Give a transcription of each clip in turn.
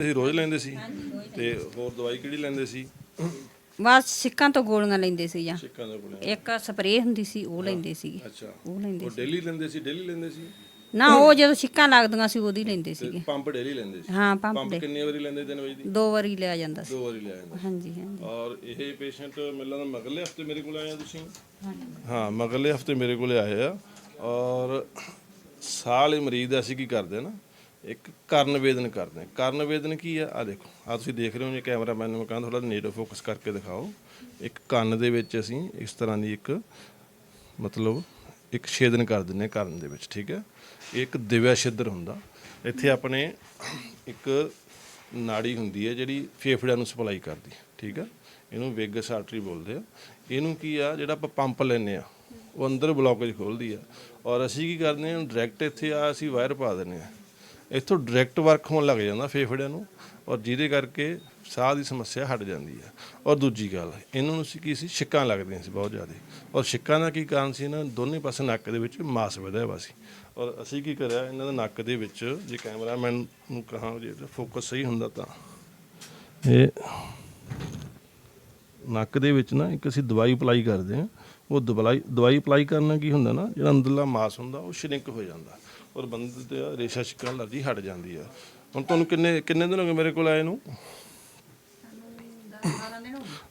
ਤੁਸੀਂ ਰੋਜ਼ ਲੈਂਦੇ ਸੀ? ਤੇ ਹੋਰ ਦਵਾਈ ਕਿਹੜੀ ਲੈਂਦੇ ਸੀ? ਬਸ ਸਿੱਕਾਂ ਤੋਂ ਗੋਲੀਆਂ ਲੈਂਦੇ ਸੀ ਜਾਂ ਛਿੱਕਾਂ ਦਾ ਕੋਲ ਇੱਕ ਸਪਰੇਅ ਹੁੰਦੀ ਸੀ ਉਹ ਲੈਂਦੇ ਸੀਗੇ ਅੱਛਾ। ਉਹ ਲੈਂਦੇ ਉਹ ਡੇਲੀ ਲੈਂਦੇ ਸੀ ਡੇਲੀ ਲੈਂਦੇ ਸੀ? ਨਾ ਉਹ ਜਦੋਂ ਸਿੱਕਾਂ ਲੱਗਦੀਆਂ ਸੀ ਉਹਦੀ ਲੈਂਦੇ ਤੇ ਸੀਗੇ। ਪੰਪ ਡੇਲੀ ਲੈਂਦੇ ਸੀ? ਹਾਂ ਪੰਪ ਪੰਪ ਦੇ ਕਿੰਨੀ ਵਾਰੀ ਲੈਂਦੇ ਦਿਨ ਵਿੱਚ ਦੀ? ਦੋ ਵਾਰੀ ਲਿਆ ਜਾਂਦਾ ਸੀ। ਦੋ ਵਾਰੀ ਲਿਆ ਜਾਂਦਾ ਹਾਂਜੀ ਹਾਂਜੀ। ਔਰ ਇਹ ਪੇਸ਼ੈਂਟ ਮੈਨੂੰ ਲੱਗਦਾ ਮਗਲੇ ਹਫ਼ਤੇ ਮੇਰੇ ਕੋਲ ਆਏ ਆ ਤੁਸੀਂ ਹਾਂ ਮਗਲੇ ਹਫ਼ਤੇ ਮੇਰੇ ਕੋਲ ਆਏ ਆ ਔਰ ਸਾਲ ਇਹ ਮਰੀਜ਼ ਦਾ ਅਸੀਂ ਕੀ ਕਰਦੇ ਆ ਨਾ? ਇੱਕ ਕਰਨ ਵੇਦਨ ਕਰਦੇ ਹਾਂ। ਕਰਨ ਵੇਦਨ ਕੀ ਆ? ਆ ਦੇਖੋ ਆ ਤੁਸੀਂ ਦੇਖ ਰਹੇ ਹੋ ਜੇ ਕੈਮਰਾਮੈਨ ਨੂੰ ਕਹਿੰਦਾ ਥੋੜਾ ਨੇੜੇ ਫੋਕਸ ਕਰਕੇ ਦਿਖਾਓ। ਇੱਕ ਕੰਨ ਦੇ ਵਿੱਚ ਅਸੀਂ ਇਸ ਤਰ੍ਹਾਂ ਦੀ ਇੱਕ, ਮਤਲਬ ਇੱਕ ਛੇਦਨ ਕਰ ਦਿੰਨੇ ਕਰਨ ਦੇ ਵਿੱਚ, ਠੀਕ ਹੈ? ਇਹ ਇੱਕ ਦਿਵਿਆ ਛਿੱਦਰ ਹੁੰਦਾ। ਇੱਥੇ ਆਪਣੇ ਇੱਕ ਨਾੜੀ ਹੁੰਦੀ ਹੈ ਜਿਹੜੀ ਫੇਫੜਿਆਂ ਨੂੰ ਸਪਲਾਈ ਕਰਦੀ ਠੀਕ ਹੈ? ਇਹਨੂੰ ਵੇਗਸ ਆਰਟਰੀ ਬੋਲਦੇ ਆ। ਇਹਨੂੰ ਕੀ ਆ? ਜਿਹੜਾ ਆਪਾਂ ਪੰਪ ਲੈਨੇ ਆ ਉਹ ਅੰਦਰ ਬਲੌਕੇਜ ਖੋਲਦੀ ਆ। ਔਰ ਅਸੀਂ ਕੀ ਕਰਦੇ ਹਾਂ ਡਾਇਰੈਕਟ ਇੱਥੇ ਆ, ਅਸੀਂ ਵਾਇਰ ਪਾ ਦਿੰਨੇ ਆ ਇੱਥੋਂ ਡਾਇਰੈਕਟ ਵਰਕ ਹੋਣ ਲੱਗ ਜਾਂਦਾ ਫੇਫੜਿਆਂ ਨੂੰ ਔਰ ਜਿਹਦੇ ਕਰਕੇ ਸਾਹ ਦੀ ਸਮੱਸਿਆ ਹਟ ਜਾਂਦੀ ਹੈ। ਔਰ ਦੂਜੀ ਗੱਲ, ਇਹਨਾਂ ਨੂੰ ਸੀ ਕੀ ਸੀ? ਛਿੱਕਾਂ ਲੱਗਦੀਆਂ ਸੀ ਬਹੁਤ ਜ਼ਿਆਦਾ। ਔਰ ਛਿੱਕਾਂ ਦਾ ਕੀ ਕਾਰਨ ਸੀ? ਇਹਨਾਂ ਦੋਨੇ ਪਾਸੇ ਨੱਕ ਦੇ ਵਿੱਚ ਮਾਸ ਵਧਿਆ ਹੋਇਆ ਸੀ। ਔਰ ਅਸੀਂ ਕੀ ਕਰਿਆ, ਇਹਨਾਂ ਦੇ ਨੱਕ ਦੇ ਵਿੱਚ ਜੇ ਕੈਮਰਾਮੈਨ ਨੂੰ ਕਹਾਂ ਜੇ ਫੋਕਸ ਸਹੀ ਹੁੰਦਾ ਤਾਂ। ਇਹ ਨੱਕ ਦੇ ਵਿੱਚ ਨਾ ਇੱਕ ਅਸੀਂ ਦਵਾਈ ਅਪਲਾਈ ਕਰਦੇ ਹਾਂ। ਉਹ ਦਵਾਈ ਦਵਾਈ ਅਪਲਾਈ ਕਰਨਾ ਕੀ ਹੁੰਦਾ ਨਾ, ਜਿਹੜਾ ਅੰਦਰਲਾ ਮਾਸ ਹੁੰਦਾ, ਉਹ ਸ਼ਰਿੰਕ ਹੋ ਜਾਂਦਾ। ਔਰ ਬੰਦੇ ਤੇ ਰੇਸ਼ਾ ਛਿੱਕਾਂ ਅਲਰਜੀ ਹਟ ਜਾਂਦੀ ਆ। ਹੁਣ ਤੁਹਾਨੂੰ ਕਿੰਨੇ ਕਿੰਨੇ ਦਿਨ ਹੋ ਗਏ ਮੇਰੇ ਕੋਲ ਆਏ ਨੂੰ?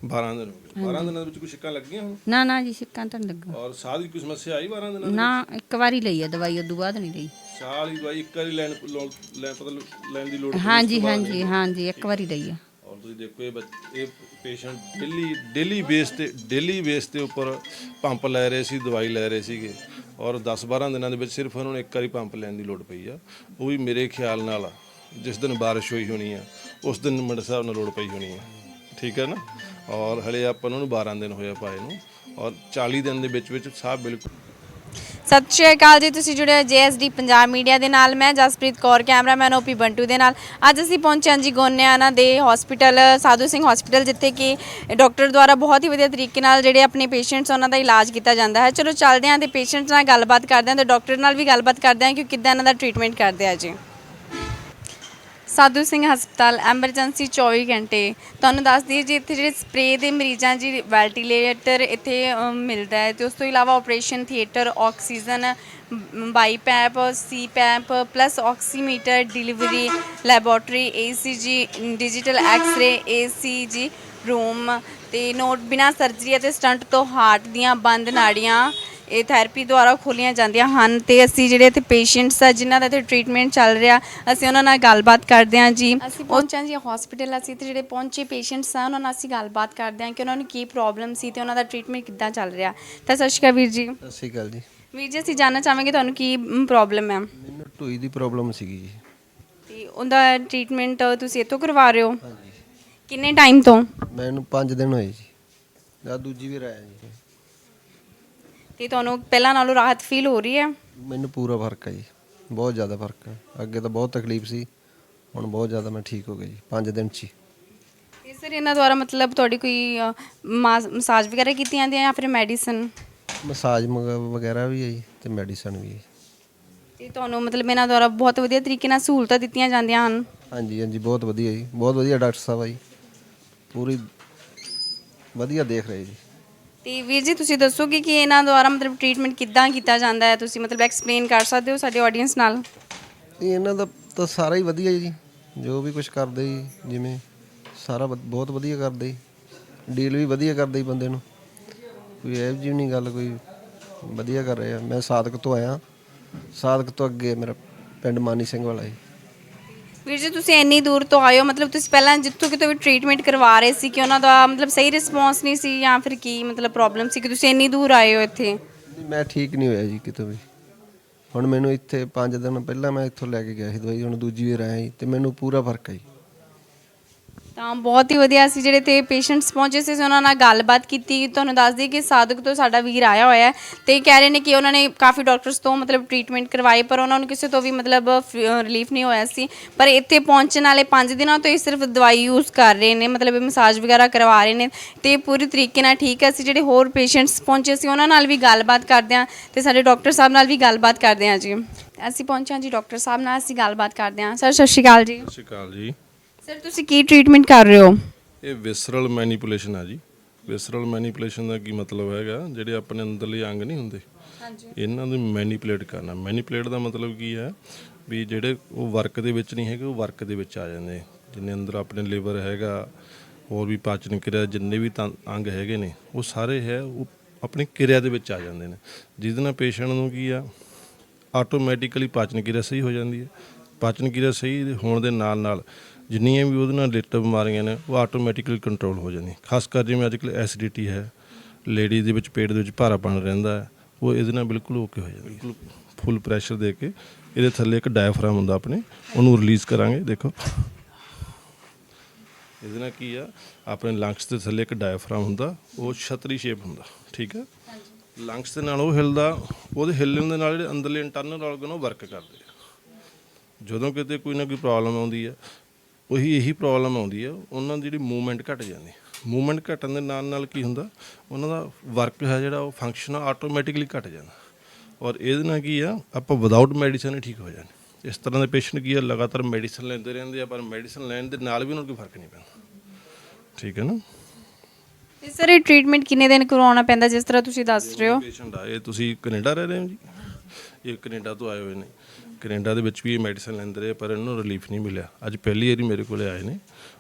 12 ਦਿਨ ਹੋ ਗਏ। 12 ਦਿਨਾਂ ਦੇ ਵਿੱਚ ਕੋਈ ਛਿੱਕਾਂ ਲੱਗੀਆਂ ਹੁਣ? ਨਾ ਨਾ ਜੀ ਸਿੱਕਾਂ ਤਾਂ ਨੀ ਲੱਗਾ ਔਰ ਸਾਹ ਦੀ ਕੋਈ ਸਮੱਸਿਆ ਆਈ 12 ਦਿਨਾਂ ਦੇ ਨਾ ਇੱਕ ਵਾਰੀ ਲਈ ਆ ਦਵਾਈ ਉਦੋਂ ਬਾਅਦ ਨਹੀਂ ਲਈ। ਸਾਹ ਵਾਲੀ ਦਵਾਈ ਇੱਕ ਵਾਰੀ ਲੈਣ ਲੋ- ਪਤਾ ਲੈਣ ਦੀ ਲੋੜ ਪਈ, ਹਾਂਜੀ ਹਾਂਜੀ ਹਾਂਜੀ ਇੱਕ ਵਾਰੀ ਲਈ ਆ। ਔਰ ਤੁਸੀਂ ਦੇਖੋ ਇਹ ਬੱਚ- ਇਹ ਪੇਸ਼ੈਂਟ ਡੇਲੀ ਡੇਲੀ ਬੇਸ ਤੇ ਡੇਲੀ ਬੇਸ ਤੇ ਉੱਪਰ ਪੰਪ ਲੈ ਰਹੇ ਸੀ ਦਵਾਈ ਲੈ ਰਹੇ ਸੀਗੇ। ਔਰ 10-12 ਦਿਨਾਂ ਦੇ ਵਿੱਚ ਸਿਰਫ ਉਹਨਾਂ ਨੂੰ ਇੱਕ ਵਾਰੀ ਪੰਪ ਲੈਣ ਦੀ ਲੋੜ ਪਈ ਆ। ਉਹ ਵੀ ਮੇਰੇ ਖਿਆਲ ਨਾਲ ਜਿਸ ਦਿਨ ਬਾਰਿਸ਼ ਹੋਈ ਹੋਣੀ ਆ, ਉਸ ਦਿਨ ਮੰਡ ਸਾਹਿਬ ਨਾਲ ਲੋੜ ਪਈ ਹੋਣੀ ਆ। ਠੀਕ ਹੈ ਨਾ? ਔਰ ਹਲੇ ਆਪਾਂ ਨੂੰ 12 ਦਿਨ ਹੋਇਆ ਪਾਏ ਨੂੰ। ਔਰ 40 ਦਿਨ ਦੇ ਵਿੱਚ ਵਿੱਚ ਸਾਹ ਬਿਲਕੁਲ ਸਤਿ ਸ਼੍ਰੀ ਅਕਾਲ ਜੀ, ਤੁਸੀਂ ਜੁੜੇ ਹੋ ਜੀਐਸਡੀ ਪੰਜਾਬ ਮੀਡੀਆ ਦੇ ਨਾਲ। ਮੈਂ ਜਸਪ੍ਰੀਤ ਕੌਰ, ਕੈਮਰਾਮੈਨ ਓਪੀ ਬੰਟੂ ਦੇ ਨਾਲ। ਅੱਜ ਅਸੀਂ ਪਹੁੰਚੇ ਹਾਂ ਜੀ ਗੋਨਿਆਣਾ ਦੇ ਹਸਪੀਟਲ ਸਾਧੂ ਸਿੰਘ ਹਸਪੀਟਲ ਜਿੱਥੇ ਕਿ ਡਾਕਟਰ ਦੁਆਰਾ ਬਹੁਤ ਹੀ ਵਧੀਆ ਤਰੀਕੇ ਨਾਲ ਜਿਹੜੇ ਆਪਣੇ ਪੇਸ਼ੈਂਟਸ ਉਹਨਾਂ ਦਾ ਇਲਾਜ ਕੀਤਾ ਜਾਂਦਾ ਹੈ। ਚਲੋ, ਚੱਲਦੇ ਹਾਂ ਤੇ ਪੇਸ਼ੈਂਟਸ ਨਾਲ ਗੱਲਬਾਤ ਕਰਦੇ ਹਾਂ ਤੇ ਡਾਕਟਰ ਨਾਲ ਵੀ ਗੱਲਬਾਤ ਕਰਦੇ ਹਾਂ ਕਿ ਕਿੱਦਾਂ ਇਹਨਾਂ ਦਾ ਟ੍ਰੀਟਮੈਂਟ ਕਰਦੇ ਆ ਜੀ। ਸਾਧੂ ਸਿੰਘ ਹਸਪਤਾਲ ਐਮਰਜੈਂਸੀ 24 ਘੰਟੇ। ਤੁਹਾਨੂੰ ਦੱਸ ਦਈਏ ਜੀ ਇੱਥੇ ਜਿਹੜੇ ਸਪਰੇ ਦੇ ਮਰੀਜ਼ਾਂ ਜੀ ਵੈਂਟੀਲੇਟਰ ਇੱਥੇ ਅਮ, ਮਿਲਦਾ ਹੈ ਤੇ ਉਸ ਤੋਂ ਇਲਾਵਾ operation theatre oxygen BiPAP CPAP plus oximeter delivery laboratory ECG digital X-ray ECG room ਤੇ ਨੋਟ ਬਿਨਾ ਸਰਜਰੀ ਅਤੇ ਸਟੰਟ ਤੋਂ ਹਾਰਟ ਦੀਆਂ ਬੰਦ ਨਾੜੀਆਂ ਇਹ ਥੈਰੇਪੀ ਦੁਆਰਾ ਖੋਲੀਆਂ ਜਾਂਦੀਆਂ ਹਨ ਤੇ ਅਸੀਂ ਜਿਹੜੇ ਇੱਥੇ ਪੇਸ਼ੈਂਟਸ ਆ ਜਿਨ੍ਹਾਂ ਦਾ ਇੱਥੇ ਟ੍ਰੀਟਮੈਂਟ ਚੱਲ ਰਿਹਾ ਅਸੀਂ ਉਹਨਾਂ ਨਾਲ ਗੱਲਬਾਤ ਕਰਦੇ ਹਾਂ ਜੀ। ਅਸੀਂ ਪਹੁੰਚਾਂ ਜੀ ਹਸਪੀਟਲ ਅਸੀਂ ਤੇ ਜਿਹੜੇ ਪਹੁੰਚੇ ਪੇਸ਼ੈਂਟਸ ਆ ਉਹਨਾਂ ਨਾਲ ਅਸੀਂ ਗੱਲਬਾਤ ਕਰਦੇ ਹਾਂ ਕਿ ਉਹਨਾਂ ਨੂੰ ਕੀ ਪ੍ਰੋਬਲਮ ਸੀ ਤੇ ਉਹਨਾਂ ਦਾ ਟ੍ਰੀਟਮੈਂਟ ਕਿੱਦਾਂ ਚੱਲ ਰਿਹਾ। ਤਾਂ ਸਤਿ ਸ਼੍ਰੀ ਅਕਾਲ ਵੀਰ ਜੀ। ਸਤਿ ਸ਼੍ਰੀ ਅਕਾਲ ਜੀ। ਵੀਰ ਜੀ ਅਸੀਂ ਜਾਣਨਾ ਚਾਹਾਂਗੇ ਤੁਹਾਨੂੰ ਕੀ ਪ੍ਰੋਬਲਮ ਹੈ। ਮੈਨੂੰ ਢੋਈ ਦੀ ਪ੍ਰੋਬਲਮ ਸੀਗੀ ਜੀ। ਤੇ ਉਹਦਾ ਟ੍ਰੀਟਮੈਂਟ ਤੁਸੀਂ ਇੱਥੋਂ ਕਰਵਾ ਰਹੇ ਹੋ? ਹਾਂਜੀ। ਕਿੰਨੇ ਟਾਈਮ ਤੋਂ? ਮੈਨੂੰ 5 ਦਿਨ ਹੋਏ ਜੀ। ਦਾ ਦੂਜੀ ਵਾਰ ਆਇਆ ਜੀ। ਤੇ ਤੁਹਾਨੂੰ ਪਹਿਲਾਂ ਨਾਲੋਂ ਰਾਹਤ ਫੀਲ ਹੋ ਰਹੀ ਹੈ? ਮੈਨੂੰ ਪੂਰਾ ਫ਼ਰਕ ਹੈ ਜੀ। ਬਹੁਤ ਜ਼ਿਆਦਾ ਫ਼ਰਕ ਹੈ। ਅੱਗੇ ਤਾਂ ਬਹੁਤ ਤਕਲੀਫ ਸੀ। ਹੁਣ ਬਹੁਤ ਜ਼ਿਆਦਾ ਮੈਂ ਠੀਕ ਹੋ ਗਿਆ ਜੀ। 5 ਦਿਨ ਚ ਹੀ। ਤੇ ਸਰ ਇਹਨਾਂ ਦੁਆਰਾ ਮਤਲਬ ਤੁਹਾਡੀ ਕੋਈ ਅ, ਮਸਾਜ ਵਗੈਰਾ ਕੀਤੀ ਜਾਂਦੀ ਹੈ ਜਾਂ ਫਿਰ ਮੈਡੀਸਨ ਮਸਾਜ ਮਗ- ਵਗੈਰਾ ਵੀ ਹੈ ਜੀ ਤੇ ਮੈਡੀਸਨ ਵੀ ਹੈ ਤੇ ਤੁਹਾਨੂੰ ਮਤਲਬ ਇਹਨਾਂ ਦੁਆਰਾ ਬਹੁਤ ਵਧੀਆ ਤਰੀਕੇ ਨਾਲ ਸਹੂਲਤਾਂ ਦਿੱਤੀਆਂ ਜਾਂਦੀਆਂ ਹਨ? ਹਾਂਜੀ ਹਾਂਜੀ ਬਹੁਤ ਵਧੀਆ ਜੀ। ਬਹੁਤ ਵਧੀਆ ਡਾਕਟਰ ਸਾਹਿਬ ਆ ਜੀ। ਪੂਰੀ ਵਧੀਆ ਦੇਖ ਰਹੇ ਜੀ। ਤੇ ਵੀਰ ਜੀ ਤੁਸੀਂ ਦੱਸੋਗੇ ਕਿ ਇਹਨਾਂ ਦੁਆਰਾ ਮਤਲਬ ਟ੍ਰੀਟਮੈਂਟ ਕਿੱਦਾਂ ਕੀਤਾ ਜਾਂਦਾ ਹੈ? ਤੁਸੀਂ ਮਤਲਬ ਐਕਸਪਲੇਨ ਕਰ ਸਕਦੇ ਹੋ ਸਾਡੇ ਆਡੀਅנס ਨਾਲ? ਇਹ ਇਹਨਾਂ ਦਾ ਤਾਂ ਸਾਰਾ ਹੀ ਵਧੀਆ ਜੀ। ਜੋ ਵੀ ਕੁਝ ਕਰਦੇ ਜੀ ਜਿਵੇਂ ਸਾਰਾ ਵਧ- ਬਹੁਤ ਵਧੀਆ ਕਰਦੇ ਡੀਲ ਵੀ ਵਧੀਆ ਕਰਦੇ ਜੀ ਬੰਦੇ ਨੂੰ। ਕੋਈ ਇਹ ਜੀ ਨਹੀਂ ਗੱਲ ਕੋਈ ਵਧੀਆ ਕਰ ਰਹੇ। ਆ ਮੈਂ ਸਾਦਕ ਤੋਂ ਆਇਆ। ਸਾਦਕ ਤੋਂ ਅੱਗੇ ਮੇਰਾ ਪਿੰਡ ਮਾਨੀ ਸਿੰਘ ਵਾਲਾ ਜੀ। ਵੀਰ ਜੀ ਤੁਸੀਂ ਇੰਨੀ ਦੂਰ ਤੋਂ ਆਏ ਹੋ ਮਤਲਬ ਤੁਸੀਂ ਪਹਿਲਾਂ ਜਿੱਥੋਂ ਕਿਤੋਂ ਵੀ ਟ੍ਰੀਟਮੈਂਟ ਕਰਵਾ ਰਹੇ ਸੀ ਕਿ ਉਹਨਾਂ ਦਾ ਮਤਲਬ ਸਹੀ ਰਿਸਪੌਂਸ ਨਹੀਂ ਸੀ ਜਾਂ ਫਿਰ ਕੀ ਮਤਲਬ ਪ੍ਰੋਬਲਮ ਸੀ ਕਿ ਤੁਸੀਂ ਇੰਨੀ ਦੂਰ ਆਏ ਹੋ ਇੱਥੇ? ਨਹੀਂ, ਮੈਂ ਠੀਕ ਨਹੀਂ ਹੋਇਆ ਜੀ ਕਿਤੋਂ ਵੀ। ਹੁਣ ਮੈਨੂੰ ਇੱਥੇ 5 ਦਿਨ ਪਹਿਲਾਂ ਮੈਂ ਇੱਥੋਂ ਲੈ ਕੇ ਗਿਆ ਸੀ ਦਵਾਈ ਹੁਣ ਦੂਜੀ ਵਾਰ ਆਇਆ ਜੀ ਤੇ ਮੈਨੂੰ ਪੂਰਾ ਫ਼ਰਕ ਹੈ ਜੀ। ਤਾਂ ਬਹੁਤ ਹੀ ਵਧੀਆ ਸੀ ਜਿਹੜੇ ਤੇ ਪੇਸ਼ੈਂਟਸ ਪਹੁੰਚੇ ਸੀ, ਅਸੀਂ ਉਹਨਾਂ ਨਾਲ ਗੱਲਬਾਤ ਕੀਤੀ। ਤੁਹਾਨੂੰ ਦੱਸ ਦਈਏ ਕਿ ਸਾਧਕ ਤੋਂ ਸਾਡਾ ਵੀਰ ਆਇਆ ਹੋਇਆ ਹੈ ਤੇ ਕਹਿ ਰਹੇ ਨੇ ਕਿ ਉਹਨਾਂ ਨੇ ਕਾਫੀ ਡਾਕਟਰਸ ਤੋਂ ਮਤਲਬ ਟ੍ਰੀਟਮੈਂਟ ਕਰਵਾਏ, ਪਰ ਉਹਨਾਂ ਨੂੰ ਕਿਸੇ ਤੋਂ ਵੀ ਮਤਲਬ ਰਿਲੀਫ ਨਹੀਂ ਹੋਇਆ ਸੀ। ਪਰ ਇੱਥੇ ਪਹੁੰਚਣ ਵਾਲੇ 5 ਦਿਨਾਂ ਤੋਂ ਇਹ ਸਿਰਫ ਦਵਾਈ ਯੂਜ਼ ਕਰ ਰਹੇ ਨੇ, ਮਤਲਬ ਮਸਾਜ ਵਗੈਰਾ ਕਰਵਾ ਰਹੇ ਨੇ ਤੇ ਪੂਰੀ ਤਰੀਕੇ ਨਾਲ ਠੀਕ ਹੈ। ਅਸੀਂ ਜਿਹੜੇ ਹੋਰ ਪੇਸ਼ੈਂਟਸ ਪਹੁੰਚੇ ਸੀ, ਉਹਨਾਂ ਨਾਲ ਵੀ ਗੱਲਬਾਤ ਕਰਦੇ ਹਾਂ ਤੇ ਸਾਡੇ ਡਾਕਟਰ ਸਾਹਿਬ ਨਾਲ ਵੀ ਗੱਲਬਾਤ ਕਰਦੇ ਹਾਂ ਜੀ। ਅਸੀਂ ਪਹੁੰਚੇ ਹਾਂ ਜੀ ਡਾਕਟਰ ਸਾਹਿਬ ਨਾਲ, ਅਸੀਂ ਗੱਲਬਾਤ ਕਰਦੇ ਹਾਂ। ਸਰ ਸਤਿ ਸ਼੍ਰੀ ਅਕਾਲ ਜੀ। ਸਤਿ ਸ਼੍ਰੀ ਅਕਾਲ ਜੀ। ਸਰ ਤੁਸੀਂ ਕੀ ਟ੍ਰੀਟਮੈਂਟ ਕਰ ਰਹੇ ਹੋ? ਇਹ ਵਿਸਰਲ ਮੈਨੀਪੂਲੇਸ਼ਨ ਆ ਜੀ। ਵਿਸਰਲ ਮੈਨੀਪੂਲੇਸ਼ਨ ਦਾ ਕੀ ਮਤਲਬ ਹੈਗਾ? ਜਿਹੜੇ ਆਪਣੇ ਅੰਦਰਲੇ ਅੰਗ ਨਹੀਂ ਹੁੰਦੇ। ਇਹਨਾਂ ਨੂੰ ਮੈਨੀਪੂਲੇਟ ਕਰਨਾ। ਮੈਨੀਪੂਲੇਟ ਦਾ ਮਤਲਬ ਕੀ ਹੈ? ਵੀ ਜਿਹੜੇ ਉਹ ਵਰਕ ਦੇ ਵਿੱਚ ਨਹੀਂ ਹੈਗੇ ਉਹ ਵਰਕ ਦੇ ਵਿੱਚ ਆ ਜਾਂਦੇ। ਜਿੰਨੇ ਅੰਦਰ ਆਪਣੇ ਲਿਵਰ ਹੈਗਾ ਹੋਰ ਵੀ ਪਾਚਨ ਕਿਰਿਆ ਜਿੰਨੇ ਵੀ ਤਾਂ- ਅੰਗ ਹੈਗੇ ਨੇ ਉਹ ਸਾਰੇ ਹੈ ਉਹ ਆਪਣੀ ਕਿਰਿਆ ਦੇ ਵਿੱਚ ਆ ਜਾਂਦੇ ਨੇ। ਜਿਹਦੇ ਨਾਲ ਪੇਸ਼ੈਂਟ ਨੂੰ ਕੀ ਆ? ਆਟੋਮੈਟਿਕਲੀ ਪਾਚਨ ਕਿਰਿਆ ਸਹੀ ਹੋ ਜਾਂਦੀ ਹੈ। ਪਾਚਨ ਕਿਰਿਆ ਸਹੀ ਹੋਣ ਦੇ ਨਾਲ ਨਾਲ ਜਿੰਨੀਆਂ ਵੀ ਉਹਦੇ ਨਾਲ ਰਿਲੇਟਡ ਬਿਮਾਰੀਆਂ ਨੇ ਉਹ ਆਟੋਮੈਟਿਕਲੀ ਕੰਟਰੋਲ ਹੋ ਜਾਂਦੀਆਂ। ਖਾਸ ਕਰ ਜਿਵੇਂ ਅੱਜਕੱਲ ਐਸਿਡਿਟੀ ਹੈ ਲੇਡੀ ਦੇ ਵਿੱਚ ਪੇਟ ਦੇ ਵਿੱਚ ਭਾਰਾਪਣ ਰਹਿੰਦਾ ਹੈ ਉਹ ਇਹਦੇ ਨਾਲ ਬਿਲਕੁਲ ਓਕੇ ਹੋ ਜਾਂਦਾ ਬਿਲਕੁਲ। ਫੁੱਲ ਪ੍ਰੈਸ਼ਰ ਦੇ ਕੇ ਇਹਦੇ ਥੱਲੇ ਇੱਕ ਡਾਇਫਰਾਮ ਹੁੰਦਾ ਆਪਣੇ ਉਹਨੂੰ ਰਿਲੀਜ਼ ਕਰਾਂਗੇ ਦੇਖੋ। ਇਹਦੇ ਨਾਲ ਕੀ ਆ ਆਪਣੇ ਲੰਗਸ ਦੇ ਥੱਲੇ ਇੱਕ ਡਾਇਫਰਾਮ ਹੁੰਦਾ ਉਹ ਛਤਰੀ ਸ਼ੇਪ ਹੁੰਦਾ ਠੀਕ ਹੈ? ਲੰਗਸ ਦੇ ਨਾਲ ਉਹ ਹਿਲਦਾ ਉਹਦੇ ਹਿੱਲਣ ਦੇ ਨਾਲ ਜਿਹੜੇ ਅੰਦਰਲੇ ਇੰਟਰਨਲ ਆਰਗਨ ਉਹ ਵਰਕ ਕਰਦੇ ਆ। ਜਦੋਂ ਕਿਤੇ ਕੋਈ ਨਾ ਕੋਈ ਪ੍ਰੋਬਲਮ ਆਉਂਦੀ ਹੈ ਉਹੀ ਇਹੀ ਪ੍ਰੋਬਲਮ ਆਉਂਦੀ ਹੈ ਉਹਨਾਂ ਦੀ ਜਿਹੜੀ ਮੂਵਮੈਂਟ ਘਟ ਜਾਂਦੀ। ਮੂਵਮੈਂਟ ਘਟਣ ਦੇ ਨਾਲ ਨਾਲ ਕੀ ਹੁੰਦਾ ਉਹਨਾਂ ਦਾ ਵਰਕ ਹੈ ਜਿਹੜਾ ਉਹ ਫੰਕਸ਼ਨ ਆਟੋਮੈਟਿਕਲੀ ਘਟ ਜਾਂਦਾ। ਔਰ ਇਹਦੇ ਨਾਲ ਕੀ ਆ ਆਪਾਂ ਵਿਦਆਊਟ ਮੈਡੀਸਨ ਹੀ ਠੀਕ ਹੋ ਜਾਂਦੇ। ਇਸ ਤਰ੍ਹਾਂ ਦੇ ਪੇਸ਼ੈਂਟ ਕੀ ਆ ਲਗਾਤਾਰ ਮੈਡੀਸਨ ਲੈਂਦੇ ਰਹਿੰਦੇ ਆ ਪਰ ਮੈਡੀਸਨ ਲੈਣ ਦੇ ਨਾਲ ਵੀ ਉਹਨਾਂ ਨੂੰ ਕੋਈ ਫ਼ਰਕ ਨਹੀਂ ਪੈਂਦਾ। ਠੀਕ ਹੈ ਨਾ? ਤੇ ਸਰ ਇਹ ਟ੍ਰੀਟਮੈਂਟ ਕਿੰਨੇ ਦਿਨ ਕਰਵਾਉਣਾ ਪੈਂਦਾ ਜਿਸ ਤਰ੍ਹਾਂ ਤੁਸੀਂ ਦੱਸ ਰਹੇ ਹੋ? ਪੇਸ਼ੈਂਟ ਆ ਇਹ ਤੁਸੀਂ ਕੈਨੇਡਾ ਰਹਿ ਰਹੇ ਹੋ ਜੀ? ਇਹ ਕੈਨੇਡਾ ਤੋਂ ਆਏ ਹੋਏ ਨੇ। ਕੈਨੇਡਾ ਦੇ ਵਿੱਚ ਵੀ ਇਹ ਮੈਡੀਸਨ ਲੈਂਦੇ ਰਹੇ, ਪਰ ਇਹਨਾਂ ਨੂੰ ਰਿਲੀਫ ਨਹੀਂ ਮਿਲਿਆ। ਅੱਜ ਪਹਿਲੀ ਵਾਰੀ ਮੇਰੇ ਕੋਲੇ ਆਏ ਨੇ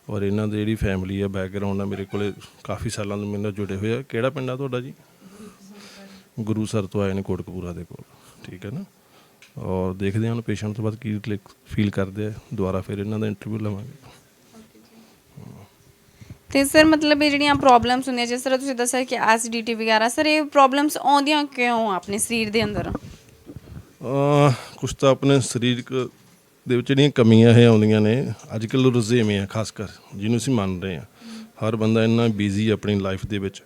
ਔਰ ਇਹਨਾਂ ਦੀ ਜਿਹੜੀ ਫੈਮਿਲੀ ਆ ਬੈਕਗ੍ਰਾਉਂਡ ਆ, ਮੇਰੇ ਕੋਲੇ ਕਾਫੀ ਸਾਲਾਂ ਤੋਂ ਮੇਰੇ ਨਾਲ ਜੁੜੇ ਹੋਏ ਆ। ਕਿਹੜਾ ਪਿੰਡ ਆ ਤੁਹਾਡਾ ਜੀ? ਗੁਰੂ ਸਰ ਤੋਂ ਆਏ ਨੇ ਕੋਟਕਪੂਰਾ ਦੇ ਕੋਲ। ਠੀਕ ਹੈ ਨਾ? ਔਰ ਦੇਖਦੇ ਹਾਂ ਹੁਣ ਪੇਸ਼ੈਂਟ ਤੋਂ ਬਾਅਦ ਕੀ ਫੀਲ ਕਰਦੇ ਆ। ਦੁਬਾਰਾ ਫਿਰ ਇਹਨਾਂ ਦਾ ਇੰਟਰਵਿਊ ਲਵਾਂਗੇ। ਤੇ ਸਰ, ਮਤਲਬ ਇਹ ਜਿਹੜੀਆਂ ਪ੍ਰੋਬਲਮਸ ਹੁੰਦੀਆਂ, ਜਿਸ ਤਰ੍ਹਾਂ ਤੁਸੀਂ ਦੱਸਿਆ ਕਿ ਐਸਿਡਿਟੀ ਵਗੈਰਾ, ਸਰ, ਇਹ ਪ੍ਰੋਬਲਮਸ ਆਉਂਦੀਆਂ ਕਿਉਂ ਆ ਆਪਣੇ ਸਰੀਰ ਦੇ ਅੰਦਰ? ਅਹ ਕੁਛ ਤਾਂ ਆਪਣੇ ਸਰੀਰਕ ਦੇ ਵਿੱਚ ਜਿਹੜੀਆਂ ਕਮੀਆਂ ਇਹ ਆਉਂਦੀਆਂ ਨੇ ਅੱਜ ਕੱਲ੍ਹ ਰੁਝੇਵੇਂ ਆ ਖਾਸ ਕਰ ਜਿਹਨੂੰ ਅਸੀਂ ਮੰਨ ਰਹੇ ਹਾਂ ਹਰ ਬੰਦਾ ਇੰਨਾ ਬਿਜ਼ੀ ਆਪਣੀ ਲਾਈਫ ਦੇ ਵਿੱਚ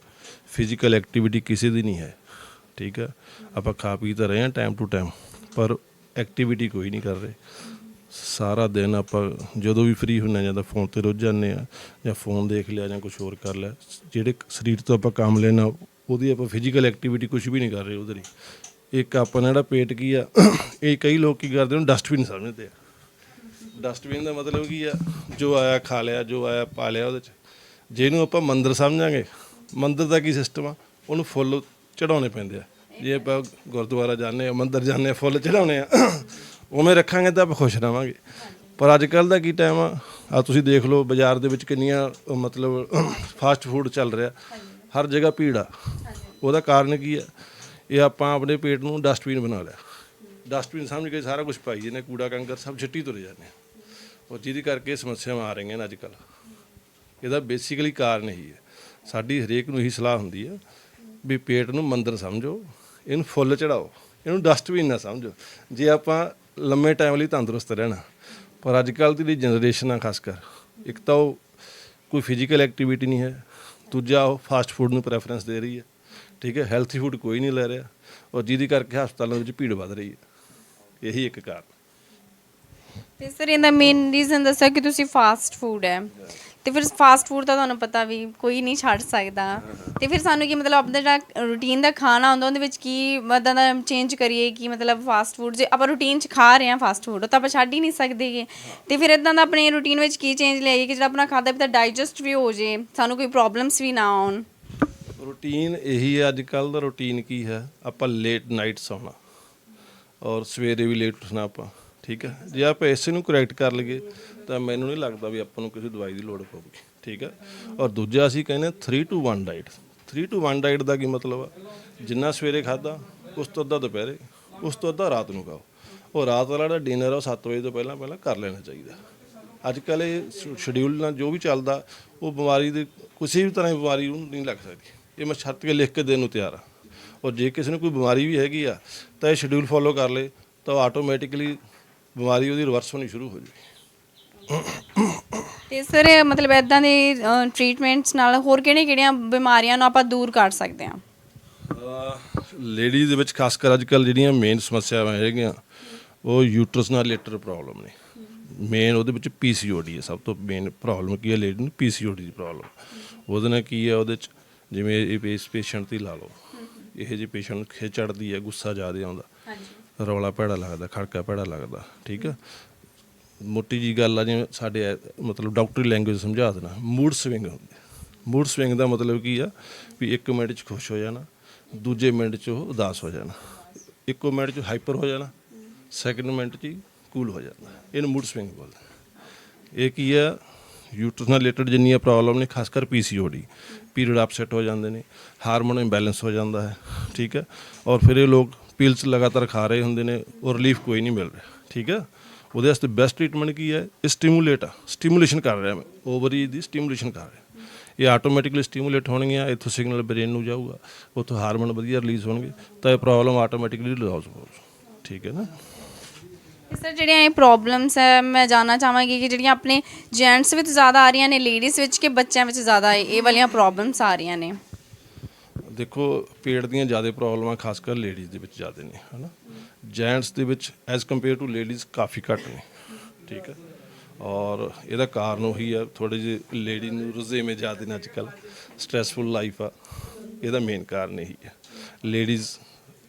ਫਿਜ਼ੀਕਲ ਐਕਟੀਵਿਟੀ ਕਿਸੇ ਦੀ ਨਹੀਂ ਹੈ, ਠੀਕ ਹੈ ਆਪਾਂ ਖਾ ਪੀ ਤਾਂ ਰਹੇ ਹਾਂ ਟਾਈਮ ਟੂ ਟਾਈਮ ਪਰ ਐਕਟੀਵਿਟੀ ਕੋਈ ਨਹੀਂ ਕਰ ਰਹੇ। ਸਾਰਾ ਦਿਨ ਆਪਾਂ ਜਦੋਂ ਵੀ ਫ੍ਰੀ ਹੁੰਨੇ ਜਾਂ ਤਾਂ ਫੋਨ ਤੇ ਰੁੱਝ ਜਾਂਦੇ ਆ, ਜਾਂ ਫੋਨ ਦੇਖ ਲਿਆ, ਜਾਂ ਕੁਝ ਹੋਰ ਕਰ ਲਿਆ, ਜਿਹੜੇ ਸਰੀਰ ਤੋਂ ਆਪਾਂ ਕੰਮ ਲੈਣਾ ਉਹਦੀ ਆਪਾਂ ਫਿਜ਼ੀਕਲ ਐਕਟੀਵਿਟੀ ਕੁਝ ਵੀ ਨਹੀਂ ਕਰ ਰਹੇ, ਉਹਦੇ ਲਈ। ਇੱਕ ਆਪਣਾ ਜਿਹੜਾ ਪੇਟ ਕੀ ਆ, ਇਹ ਕਈ ਲੋਕ ਕੀ ਕਰਦੇ ਨੇ ਡਸਟਬਿਨ ਸਮਝਦੇ ਆ। ਡਸਟਬਿਨ ਦਾ ਮਤਲਬ ਕੀ ਆ, ਜੋ ਆਇਆ ਖਾ ਲਿਆ, ਜੋ ਆਇਆ ਪਾ ਲਿਆ ਉਹਦੇ ਚ। ਜਿਹਨੂੰ ਆਪਾਂ ਮੰਦਰ ਸਮਝਾਂਗੇ, ਮੰਦਰ ਦਾ ਕੀ ਸਿਸਟਮ ਆ, ਉਹਨੂੰ ਫੁੱਲ ਚੜਾਉਣੇ ਪੈਂਦੇ ਆ। ਜੇ ਆਪਾਂ ਗੁਰਦੁਆਰਾ ਜਾਂਦੇ ਆ, ਮੰਦਰ ਜਾਂਦੇ ਆ, ਫੁੱਲ ਚੜਾਉਣੇ ਆ, ਉਵੇਂ ਰੱਖਾਂਗੇ ਤਾਂ ਆਪਾਂ ਖੁਸ਼ ਰਵਾਂਗੇ। ਪਰ ਅੱਜ ਕੱਲ ਦਾ ਕੀ ਟਾਈਮ ਆ ਆ ਤੁਸੀਂ ਦੇਖ ਲਓ, ਬਾਜ਼ਾਰ ਦੇ ਵਿੱਚ ਕਿੰਨੀਆਂ ਮਤਲਬ, ਫਾਸਟ ਫੂਡ ਚੱਲ ਰਿਹਾ। ਹਰ ਜਗ੍ਹਾ ਭੀੜ ਆ। ਉਹਦਾ ਕਾਰਨ ਕੀ ਆ ਇਹ ਆਪਾਂ ਆਪਣੇ ਪੇਟ ਨੂੰ ਡਸਟਬਿਨ ਬਣਾ ਲਿਆ। ਡਸਟਬਿਨ ਸਮਝ ਕੇ ਸਾਰਾ ਕੁਝ ਪਾਈ ਜਾਂਦੇ ਕੂੜਾ, ਕੰਕਰ ਸਭ ਛਿੱਟੀ ਤੁਰੇ ਜਾਂਦੇ ਆ। ਔਰ ਜਿਹਦੀ ਕਰਕੇ ਸਮੱਸਿਆਵਾਂ ਆ ਰਹੀਆਂ ਨੇ ਅੱਜ ਕੱਲ ਇਹਦਾ ਬੇਸਿਕਲੀ ਕਾਰਨ ਇਹੀ ਹੈ। ਸਾਡੀ ਹਰੇਕ ਨੂੰ ਇਹੀ ਸਲਾਹ ਹੁੰਦੀ ਹੈ ਵੀ ਪੇਟ ਨੂੰ ਮੰਦਰ ਸਮਝੋ, ਇਹਨੂੰ ਫੁੱਲ ਚੜਾਓ, ਇਹਨੂੰ ਡਸਟਬਿਨ ਨਾ ਸਮਝੋ। ਜੇ ਆਪਾਂ ਲੰਮੇ ਟਾਈਮ ਲਈ ਤੰਦਰੁਸਤ ਰਹਿਣਾ, ਪਰ ਅੱਜ ਕੱਲ ਦੀ ਜਿਹੜੀ ਜਨਰੇਸ਼ਨ ਆ ਖਾਸ ਕਰ ਇੱਕ ਤਾਂ ਉਹ ਕੋਈ ਫਿਜ਼ੀਕਲ ਐਕਟੀਵਿਟੀ ਨਹੀਂ ਹੈ, ਦੂਜਾ ਉਹ ਫਾਸਟ ਫੂਡ ਨੂੰ ਪ੍ਰੈਫਰੈਂਸ ਦੇ ਰਹੀ ਹੈ। ਠੀਕ ਹੈ ਹੈਲਥੀ ਫੂਡ ਕੋਈ ਨਹੀਂ ਲੈ ਰਿਹਾ ਔਰ ਜਿਹਦੀ ਕਰਕੇ ਹਸਪਤਾਲਾਂ ਵਿੱਚ ਭੀੜ ਵੱਧ ਰਹੀ ਹੈ। ਇਹੀ ਇੱਕ ਕਾਰਨ। ਤੇ ਸਰ, ਇਹਦਾ ਮੇਨ ਰੀਜ਼ਨ ਦੱਸਿਆ ਕਿ ਤੁਸੀਂ ਫਾਸਟ ਫੂਡ ਹੈ। ਤੇ ਫਿਰ ਫਾਸਟ ਫੂਡ ਤਾਂ ਤੁਹਾਨੂੰ ਪਤਾ ਵੀ ਕੋਈ ਨਹੀਂ ਛੱਡ ਸਕਦਾ। ਤੇ ਫਿਰ ਸਾਨੂੰ ਕੀ ਮਤਲਬ ਆਪਣਾ ਜਿਹੜਾ ਰੂਟੀਨ ਦਾ ਖਾਣਾ ਹੁੰਦਾ, ਉਹਦੇ ਵਿੱਚ ਕੀ ਮਦਾਂ ਦਾ ਚੇਂਜ ਕਰੀਏ ਕਿ ਮਤਲਬ ਫਾਸਟ ਫੂਡ ਜੇ ਆਪਾਂ ਰੂਟੀਨ 'ਚ ਖਾ ਰਹੇ ਹਾਂ ਫਾਸਟ ਫੂਡ ਤਾਂ ਆਪਾਂ ਛੱਡ ਹੀ ਨਹੀਂ ਸਕਦੇਗੇ ਤੇ ਫਿਰ ਇਦਾਂ ਦਾ ਆਪਣੇ ਰੂਟੀਨ ਵਿੱਚ ਕੀ ਚੇਂਜ ਲਿਆਈਏ ਕਿ ਜਿਹੜਾ ਆਪਣਾ ਖਾਦਾ ਪੀਤਾ ਡਾਈਜੈਸਟ ਵੀ ਹੋ ਜੇ, ਸਾਨੂੰ ਕੋਈ ਪ੍ਰੋਬਲਮਸ ਵੀ ਨਾ ਆਉਣ। ਰੂਟੀਨ ਇਹੀ ਹੈ, ਅੱਜ ਕੱਲ ਦਾ ਰੂਟੀਨ ਕੀ ਹੈ? ਆਪਾਂ ਲੇਟ ਨਾਈਟ ਸੌਣਾ ਔਰ ਸਵੇਰੇ ਵੀ ਲੇਟ ਉੱਠਣਾ ਆਪਾਂ, ਠੀਕ ਹੈ? ਜੇ ਆਪਾਂ ਇਸੇ ਨੂੰ ਕਰੈਕਟ ਕਰ ਲਈਏ, ਤਾਂ ਮੈਨੂੰ ਨਹੀਂ ਲੱਗਦਾ ਵੀ ਆਪਾਂ ਨੂੰ ਕਿਸੇ ਦਵਾਈ ਦੀ ਲੋੜ ਪਊਗੀ, ਠੀਕ ਹੈ? ਔਰ ਦੂਜਾ ਅਸੀਂ ਕਹਿੰਦੇ 3 ਟੂ 1 ਡਾਈਟ 3 ਟੂ 1 ਡਾਈਟ ਦਾ ਕੀ ਮਤਲਬ ਆ? ਜਿੰਨਾ ਸਵੇਰੇ ਖਾਦਾ ਉਸ ਤੋਂ ਅੱਧਾ ਦੁਪਹਿਰੇ, ਉਸ ਤੋਂ ਅੱਧਾ ਰਾਤ ਨੂੰ ਖਾਓ। ਉਹ ਰਾਤ ਵਾਲਾ ਜਿਹੜਾ ਡਿਨਰ ਆ, ਉਹ 7 ਵਜੇ ਤੋਂ ਪਹਿਲਾਂ ਪਹਿਲਾਂ ਕਰ ਲੈਣਾ ਚਾਹੀਦਾ। ਅੱਜ ਕੱਲ੍ਹ ਇਹ ਸ਼ਡਿਊਲ ਨਾਲ ਜੋ ਵੀ ਚੱਲਦਾ, ਉਹ ਬਿਮਾਰੀ ਦੇ ਕਿਸੇ ਵੀ ਤਰ੍ਹਾਂ ਦੀ ਬਿਮਾਰੀ ਨੂੰ ਨਹੀਂ ਲੱਗ ਸਕਦੀ। ਇਹ ਮੈਂ ਛੱਤ ਕੇ ਲਿਖ ਕੇ ਦੇਣ ਨੂੰ ਤਿਆਰ ਆ। ਔਰ ਜੇ ਕਿਸੇ ਨੂੰ ਕੋਈ ਬਿਮਾਰੀ ਵੀ ਹੈਗੀ ਆ ਤਾਂ ਇਹ ਸ਼ਡਿਊਲ ਫੋਲੋ ਕਰ ਲੇ ਤਾਂ ਆਟੋਮੈਟਿਕਲੀ ਬਿਮਾਰੀ ਉਹਦੀ ਰਿਵਰਸ ਹੋਣੀ ਸ਼ੁਰੂ ਹੋ ਜਾਵੇ ਤੇ ਸਰ ਮਤਲਬ ਇਦਾਂ ਦੇ ਟ੍ਰੀਟਮੈਂਟਸ ਨਾਲ ਹੋਰ ਕਿਹੜੀਆਂ ਕਿਹੜੀਆਂ ਬਿਮਾਰੀਆਂ ਨੂੰ ਆਪਾਂ ਦੂਰ ਕਰ ਸਕਦੇ ਹਾਂ? ਲੇਡੀ ਦੇ ਵਿੱਚ ਖਾਸ ਕਰ ਅੱਜ ਕੱਲ ਜਿਹੜੀਆਂ ਮੇਨ ਸਮੱਸਿਆਵਾਂ ਹੈਗੀਆਂ ਉਹ ਯੂਟਰਸ ਨਾਲ ਰਿਲੇਟਡ ਪ੍ਰੋਬਲਮ ਨੇ। ਮੇਨ ਉਹਦੇ ਵਿੱਚ ਪੀਸੀਓਡੀ ਹੈ ਸਭ ਤੋਂ ਮੇਨ ਪ੍ਰੋਬਲਮ ਕੀ ਹੈ ਲੇਡੀ ਨੂੰ ਪੀਸੀਓਡੀ ਦੀ ਪ੍ਰੋਬਲਮ ਉਹਦੇ ਨਾਲ ਕੀ ਹੈ ਉਹਦੇ ਚ ਜਿਵੇਂ ਇਹ ਇਸ ਪੇਸ਼ੈਂਟ ਦੀ ਲਾ ਲਓ। ਇਹ ਜਿਹੇ ਪੇਸ਼ੈਂਟ ਚੜਦੀ ਹੈ ਗੁੱਸਾ ਜ਼ਿਆਦਾ ਆਉਂਦਾ। ਰੌਲਾ ਭੈੜਾ ਲੱਗਦਾ ਖੜਕਾ ਭੈੜਾ ਲੱਗਦਾ ਠੀਕ ਹੈ ਮੋਟੀ ਜੀ ਗੱਲ ਆ ਜਿਵੇਂ ਸਾਡੇ ਮਤਲਬ ਡਾਕਟਰੀ ਲੈਂਗੁਏਜ ਸਮਝਾ ਦੇਣਾ ਮੂਡ ਸਵਿੰਗ ਹੁੰਦੀ ਮੂਡ ਸਵਿੰਗ ਦਾ ਮਤਲਬ ਕੀ ਆ? ਵੀ ਇੱਕ ਮਿੰਟ 'ਚ ਖੁਸ਼ ਹੋ ਜਾਣਾ ਦੂਜੇ ਮਿੰਟ 'ਚ ਉਹ ਉਦਾਸ ਹੋ ਜਾਣਾ। ਇੱਕੋ ਮਿੰਟ 'ਚ ਹਾਈਪਰ ਹੋ ਜਾਣਾ ਸੈਕਿੰਡ ਮਿੰਟ 'ਚ ਹੀ ਕੂਲ ਹੋ ਜਾਣਾ। ਇਹਨੂੰ ਮੂਡ ਸਵਿੰਗ ਬੋਲਦੇ ਇਹ ਕੀ ਆ? ਯੂਟਰਸ ਨਾਲ ਰਿਲੇਟਡ ਜਿੰਨੀਆਂ ਪ੍ਰੋਬਲਮ ਨੇ, ਖਾਸ ਕਰ ਪੀਸੀਓਡੀ, ਪੀਰੀਅਡ ਅਪਸੈਟ ਹੋ ਜਾਂਦੇ ਨੇ, ਹਾਰਮੋਨ ਇੰਬੈਲੈਂਸ ਹੋ ਜਾਂਦਾ ਹੈ, ਠੀਕ ਹੈ? ਔਰ ਫਿਰ ਇਹ ਲੋਕ ਪਿਲਸ ਲਗਾਤਾਰ ਖਾ ਰਹੇ ਹੁੰਦੇ ਨੇ, ਉਹ ਰਿਲੀਫ ਕੋਈ ਨਹੀਂ ਮਿਲ ਰਿਹਾ, ਠੀਕ ਹੈ? ਉਹਦੇ ਵਾਸਤੇ ਬੈਸਟ ਟ੍ਰੀਟਮੈਂਟ ਕੀ ਹੈ? ਇਹ ਸਟਿਮੂਲੇਟ ਆ ਸਟਿਮੂਲੇਸ਼ਨ ਕਰ ਰਿਹਾ ਮੈਂ ਓਵਰੀ ਦੀ ਸਟਿਮੂਲੇਸ਼ਨ ਕਰ ਰਿਹਾ। ਇਹ ਆਟੋਮੈਟਿਕਲੀ ਸਟਿਮੂਲੇਟ ਹੋਣਗੀਆਂ, ਇੱਥੋਂ ਸਿਗਨਲ ਬ੍ਰੇਨ ਨੂੰ ਜਾਊਗਾ, ਉੱਥੋਂ ਹਾਰਮੋਨ ਵਧੀਆ ਰਿਲੀਜ਼ ਹੋਣਗੇ, ਤਾਂ ਇਹ ਪ੍ਰੋਬਲਮ ਆਟੋਮੈਟਿਕਲੀ ਰਿਜ਼ੋਲਵ ਹੋਊਗੀ ਠੀਕ ਹੈ ਨਾ? ਸਰ ਜਿਹੜੀਆਂ ਇਹ ਪ੍ਰੋਬਲਮਸ ਹੈ, ਮੈਂ ਜਾਨਣਾ ਚਾਹਾਂਗੀ ਕਿ ਜਿਹੜੀਆਂ ਆਪਣੇ ਜੈਂਟਸ ਵਿੱਚ ਜ਼ਿਆਦਾ ਆ ਰਹੀਆਂ ਨੇ ਲੇਡੀਜ਼ ਵਿੱਚ ਕਿ ਬੱਚਿਆਂ ਵਿੱਚ ਜ਼ਿਆਦਾ ਇਹ ਵਾਲੀਆਂ ਪ੍ਰੋਬਲਮਸ ਆ ਰਹੀਆਂ ਨੇ? ਦੇਖੋ, ਪੇਟ ਦੀਆਂ ਜ਼ਿਆਦਾ ਪ੍ਰੋਬਲਮਾਂ ਖਾਸ ਕਰ ਲੇਡੀਜ਼ ਦੇ ਵਿੱਚ ਜ਼ਿਆਦਾ ਨੇ, ਹਨਾ? ਜੈਂਟਸ ਦੇ ਵਿੱਚ ਐਜ਼ ਕੰਪੇਅਰ ਟੂ ਲੇਡੀਜ਼ ਕਾਫੀ ਘੱਟ ਨੇ, ਠੀਕ ਹੈ? ਔਰ ਇਹਦਾ ਕਾਰਨ ਉਹੀ ਆ ਥੋੜੇ ਜਿਹੇ ਲੇਡੀ ਨੂੰ ਰੁਝੇਵੇਂ ਜ਼ਿਆਦਾ ਨੇ ਅੱਜਕੱਲ ਸਟ੍ਰੈਸਫੁਲ ਲਾਈਫ ਆ, ਇਹਦਾ ਮੇਨ ਕਾਰਨ ਇਹੀ ਹੈ। ਲੇਡੀਜ਼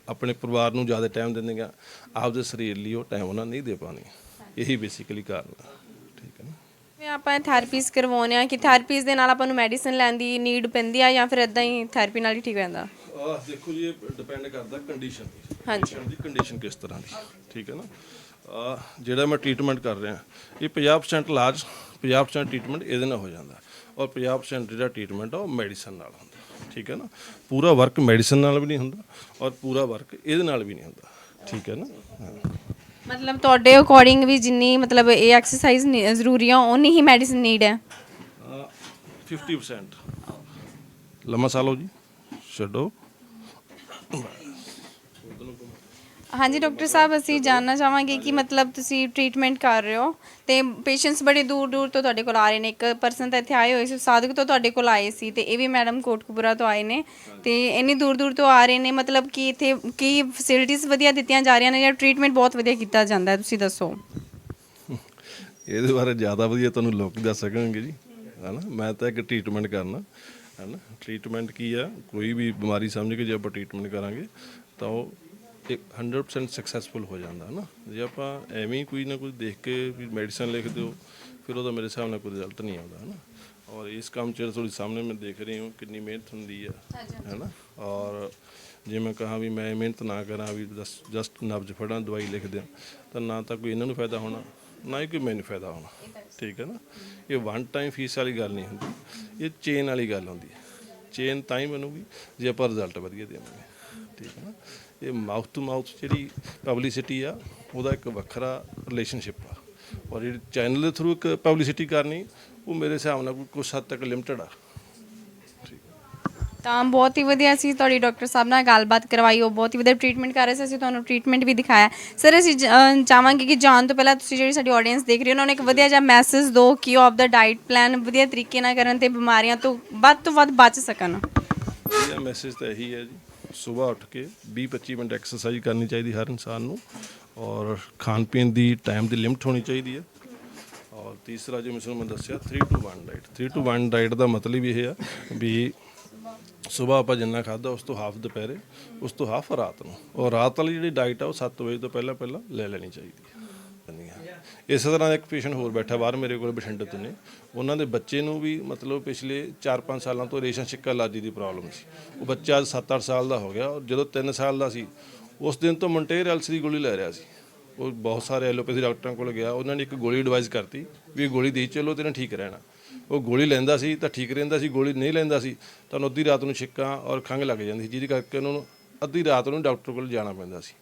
ਆਪਣੇ ਪਰਿਵਾਰ ਨੂੰ ਜ਼ਿਆਦਾ ਟਾਈਮ ਦਿੰਦੀਆਂ ਆਪਦੇ ਸਰੀਰ ਲਈ ਉਹ ਟਾਈਮ ਉਹਨਾਂ ਨਹੀਂ ਦੇ ਪਾਉਂਦੀਆਂ ਇਹੀ ਬੇਸਿਕਲੀ ਕਾਰਨ ਆ। ਠੀਕ ਹੈ ਨਾ? ਜਿਵੇਂ ਆਪਾਂ ਥੈਰੇਪੀਜ਼ ਕਰਵਾਉਂਦੇ ਆ ਕਿ ਥੈਰੇਪੀਜ਼ ਦੇ ਨਾਲ ਆਪਾਂ ਨੂੰ ਮੈਡੀਸਿਨ ਲੈਣ ਦੀ ਨੀਡ ਪੈਂਦੀ ਆ ਜਾਂ ਫਿਰ ਇਦਾਂ ਹੀ ਥੈਰੇਪੀ ਨਾਲ ਹੀ ਠੀਕ ਹੋ ਜਾਂਦਾ? ਆਹ ਦੇਖੋ ਜੀ ਇਹ ਡਿਪੈਂਡ ਕਰਦਾ ਕੰਡੀਸ਼ਨ ਤੇ ਹਾਂਜੀ। ਦੀ ਕੰਡੀਸ਼ਨ ਕਿਸ ਤਰ੍ਹਾਂ ਦੀ। ਠੀਕ ਹੈ ਨਾ? ਆਹ ਜਿਹੜਾ ਮੈਂ ਟ੍ਰੀਟਮੈਂਟ ਕਰ ਰਿਹਾ ਇਹ 50% ਇਲਾਜ 50% ਟ੍ਰੀਟਮੈਂਟ ਇਹਦੇ ਨਾਲ ਹੋ ਜਾਂਦਾ। ਔਰ 50% ਜਿਹੜਾ ਟ੍ਰੀਟਮੈਂਟ ਆ ਉਹ ਮੈਡੀਸਨ ਨਾਲ ਹੁੰਦਾ। ਠੀਕ ਹੈ ਨਾ? ਪੂਰਾ ਵਰਕ ਮੈਡੀਸਨ ਨਾਲ ਵੀ ਨਹੀਂ ਹੁੰਦਾ ਔਰ ਪੂਰਾ ਵਰਕ ਇਹਦੇ ਨਾਲ ਵੀ ਨਹੀਂ ਹੁੰਦਾ। ਠੀਕ ਹੈ ਨਾ? ਹਾਂ। ਮਤਲਬ ਤੁਹਾਡੇ ਅਕੋਰਡਿੰਗ ਵੀ ਜਿੰਨੀ ਮਤਲਬ ਇਹ ਐਕਸਰਸਾਈਜ਼ ਜ਼ਰੂਰੀ ਆ ਉਨੀ ਹੀ ਮੈਡੀਸਿਨ ਨੀਡ ਹੈ। ਅਹ 50% ਲੰਮਾ ਸਾਹ ਲਓ ਜੀ। ਛੱਡੋ। ਹਾਂਜੀ, ਡਾਕਟਰ ਸਾਹਿਬ, ਅਸੀਂ ਜਾਨਣਾ ਚਾਹਾਂਗੇ ਕਿ ਮਤਲਬ ਤੁਸੀਂ ਟ੍ਰੀਟਮੈਂਟ ਕਰ ਰਹੇ ਹੋ ਤੇ ਪੇਸ਼ੈਂਟਸ ਬੜੇ ਦੂਰ ਦੂਰ ਤੋਂ ਤੁਹਾਡੇ ਕੋਲ ਆ ਰਹੇ ਨੇ। ਇੱਕ ਪਰਸਨ ਤਾਂ ਇੱਥੇ ਆਏ ਹੋਏ ਸੀ, ਸਾਧਕ ਤੋਂ ਤੁਹਾਡੇ ਕੋਲ ਆਏ ਸੀ ਤੇ ਇਹ ਵੀ ਮੈਡਮ ਕੋਟਕਪੂਰਾ ਤੋਂ ਆਏ ਨੇ ਤੇ ਇੰਨੀ ਦੂਰ ਦੂਰ ਤੋਂ ਆ ਰਹੇ ਨੇ, ਮਤਲਬ ਕਿ ਇੱਥੇ ਕੀ ਫੈਸਿਲਿਟੀਆਂ ਵਧੀਆ ਦਿੱਤੀਆਂ ਜਾ ਰਹੀਆਂ ਨੇ ਜਾਂ ਟ੍ਰੀਟਮੈਂਟ ਬਹੁਤ ਵਧੀਆ ਕੀਤਾ ਜਾਂਦਾ ਹੈ, ਤੁਸੀਂ ਦੱਸੋ। ਇਹਦੇ ਬਾਰੇ ਜ਼ਿਆਦਾ ਵਧੀਆ ਤੁਹਾਨੂੰ ਲੋਕ ਦੱਸ ਸਕਣਗੇ ਜੀ, ਹਨਾ? ਮੈਂ ਤਾਂ ਇੱਕ ਟ੍ਰੀਟਮੈਂਟ ਕਰਨਾ, ਹਨਾ? ਟ੍ਰੀਟਮੈਂਟ ਕੀ ਆ? ਕੋਈ ਵੀ ਬਿਮਾਰੀ ਸਮਝ ਕੇ ਜੇ ਆਪਾਂ ਟ੍ਰੀਟਮੈਂਟ ਕਰਾਂਗੇ, ਤਾਂ ਉਹ ਇੱਕ 100% ਸਕਸੈਸਫੁਲ ਹੋ ਜਾਂਦਾ ਹਨਾ? ਜੇ ਆਪਾਂ ਐਵੇਂ ਹੀ ਕੋਈ ਨਾ ਕੋਈ ਦੇਖ ਕੇ ਵੀ ਮੈਡੀਸਨ ਲਿਖ ਦਿਓ ਫਿਰ ਉਹਦਾ ਮੇਰੇ ਹਿਸਾਬ ਨਾਲ ਕੋਈ ਰਿਜ਼ਲਟ ਨਹੀਂ ਆਉਂਦਾ ਹਨਾ? ਔਰ ਇਸ ਕੰਮ 'ਚ ਤੁਹਾਡੇ ਸਾਹਮਣੇ ਮੈਂ ਦੇਖ ਰਹੀ ਹਾਂ ਕਿੰਨੀ ਮਿਹਨਤ ਹੁੰਦੀ ਆ ਹੈਨਾ? ਔਰ ਜੇ ਮੈਂ ਕਹਾਂ ਵੀ ਮੈਂ ਮਿਹਨਤ ਨਾ ਕਰਾਂ ਵੀ ਜਸਟ ਨਬਜ਼ ਫੜਾਂ ਦਵਾਈ ਲਿਖ ਦਿਆਂ ਤਾਂ ਨਾ ਤਾਂ ਕੋਈ ਇਹਨਾਂ ਨੂੰ ਫਾਇਦਾ ਹੋਣਾ ਨਾ ਹੀ ਕੋਈ ਮੈਨੂੰ ਫਾਇਦਾ ਹੋਣਾ ਠੀਕ ਹੈ ਨਾ? ਇਹ ਵਨ ਟਾਈਮ ਫੀਸ ਵਾਲੀ ਗੱਲ ਨਹੀਂ ਹੁੰਦੀ ਇਹ ਚੇਨ ਵਾਲੀ ਗੱਲ ਹੁੰਦੀ ਹੈ। ਚੇਨ ਤਾਂ ਹੀ ਬਣੂਗੀ ਜੇ ਆਪਾਂ ਰਿਜ਼ਲਟ ਵਧੀਆ ਦੇਵਾਂਗੇ ਠੀਕ ਹੈ ਨਾ? ਇਹ ਮਾਊਥ ਟੂ ਮਾਊਥ ਜਿਹੜੀ ਪਬਲਿਸਿਟੀ ਆ ਉਹਦਾ ਇੱਕ ਵੱਖਰਾ ਰਿਲੇਸ਼ਨਸ਼ਿਪ ਆ। ਔਰ ਜਿਹੜੀ ਚੈਨਲ ਦੇ ਥਰੂ ਇੱਕ ਪਬਲਿਸਿਟੀ ਕਰਨੀ ਉਹ ਮੇਰੇ ਹਿਸਾਬ ਨਾਲ ਕੋਈ ਕੁਛ ਹੱਦ ਤੱਕ ਲਿਮਟਿਡ ਆ। ਤਾਂ ਬਹੁਤ ਹੀ ਵਧੀਆ ਸੀ ਤੁਹਾਡੀ ਡਾਕਟਰ ਸਾਹਿਬ ਨਾਲ ਗੱਲਬਾਤ ਕਰਵਾਈ ਉਹ ਬਹੁਤ ਹੀ ਵਧੀਆ ਟ੍ਰੀਟਮੈਂਟ ਕਰ ਰਹੇ ਸੀ ਅਸੀਂ ਤੁਹਾਨੂੰ ਟ੍ਰੀਟਮੈਂਟ ਵੀ ਦਿਖਾਇਆ। ਸਰ ਅਸੀਂ ਚਾਹਾਂਗੇ ਕਿ ਜਾਣ ਤੋਂ ਪਹਿਲਾਂ ਤੁਸੀਂ ਜਿਹੜੀ ਸਾਡੀ ਆਡੀਅנס ਦੇਖ ਰਹੀ ਹੈ ਉਹਨਾਂ ਨੂੰ ਇੱਕ ਵਧੀਆ ਜਿਹਾ ਮੈਸੇਜ ਦਿਓ ਕਿ ਉਹ ਆਪਦਾ ਡਾਈਟ ਪਲਾਨ ਵਧੀਆ ਤਰੀਕੇ ਨਾਲ ਕਰਨ ਤੇ ਬਿਮਾਰੀਆਂ ਤੋਂ ਵੱਧ ਤੋਂ ਵੱਧ ਬਚ ਸਕਣ। ਇਹਦਾ ਮੈਸੇਜ ਤਾਂ ਇਹੀ ਹੈ ਜੀ। ਸਵੇਰ ਉੱਠ ਕੇ 20-25 ਮਿੰਟ ਐਕਸਰਸਾਈਜ਼ ਕਰਨੀ ਚਾਹੀਦੀ ਹਰ ਇਨਸਾਨ ਨੂੰ ਔਰ ਖਾਣ ਪੀਣ ਦੀ ਟਾਈਮ ਦੀ ਲਿਮਟ ਹੋਣੀ ਚਾਹੀਦੀ ਹੈ। ਔਰ ਤੀਸਰਾ ਜਿਵੇਂ ਤੁਹਾਨੂੰ ਮੈਂ ਦੱਸਿਆ 3 ਟੂ 1 ਡਾਈਟ 3 ਟੂ 1 ਡਾਈਟ ਦਾ ਮਤਲਬ ਇਹ ਆ ਵੀ ਸਵੇਰ ਆਪਾਂ ਜਿੰਨਾ ਖਾਦਾ ਉਸ ਤੋਂ ਹਾਫ ਦੁਪਹਿਰੇ, ਉਸ ਤੋਂ ਹਾਫ ਰਾਤ ਨੂੰ। ਔਰ ਰਾਤ ਵਾਲੀ ਜਿਹੜੀ ਡਾਈਟ ਆ ਉਹ 7 ਵਜੇ ਤੋਂ ਪਹਿਲਾਂ ਪਹਿਲਾਂ ਲੈ ਲੈਣੀ ਚਾਹੀਦੀ ਹੈ। ਇਸੇ ਤਰ੍ਹਾਂ ਦਾ ਇੱਕ ਪੇਸ਼ੈਂਟ ਹੋਰ ਬੈਠਾ ਬਾਹਰ ਮੇਰੇ ਕੋਲ ਬਠਿੰਡੇ ਤੋਂ ਨੇ। ਉਹਨਾਂ ਦੇ ਬੱਚੇ ਨੂੰ ਵੀ ਮਤਲਬ ਪਿਛਲੇ 4-5 ਸਾਲਾਂ ਤੋਂ ਰੇਸ਼ਮ ਛਿੱਕਾ ਲਾਜੀ ਦੀ ਪ੍ਰੋਬਲਮ ਸੀ। ਉਹ ਬੱਚਾ ਅੱਜ 7-8 ਸਾਲ ਦਾ ਹੋ ਗਿਆ ਔਰ ਜਦੋਂ 3 ਸਾਲ ਦਾ ਸੀ, ਉਸ ਦਿਨ ਤੋਂ ਮੰਟੇਰ ਐਲਸ ਦੀ ਗੋਲੀ ਲੈ ਰਿਹਾ ਸੀ। ਉਹ ਬਹੁਤ ਸਾਰੇ ਐਲੋਪੈਥੀ ਡਾਕਟਰਾਂ ਕੋਲ ਗਿਆ, ਉਹਨਾਂ ਨੇ ਇੱਕ ਗੋਲੀ ਐਡਵਾਈਸ ਕਰਤੀ ਵੀ ਇਹ ਗੋਲੀ ਦੇ ਚਲੋ ਤੇਰੇ ਠੀਕ ਰਹਿਣਾ। ਉਹ ਗੋਲੀ ਲੈਂਦਾ ਸੀ ਤਾਂ ਠੀਕ ਰਹਿੰਦਾ ਸੀ, ਗੋਲੀ ਨਹੀਂ ਲੈਂਦਾ ਸੀ ਤਾਂ ਉਹਨੂੰ ਅੱਧੀ ਰਾਤ ਨੂੰ ਛਿੱਕਾਂ ਔਰ ਖੰਘ ਲੱਗ ਜਾਂਦੀ ਸੀ, ਜਿਹਦੇ ਕਰਕੇ ਉਹਨਾਂ ਨੂੰ ਅੱਧੀ ਰਾਤ ਨੂੰ ਡਾਕਟਰ ਕੋਲ ਜਾਣਾ ਪੈਂਦਾ ਸੀ।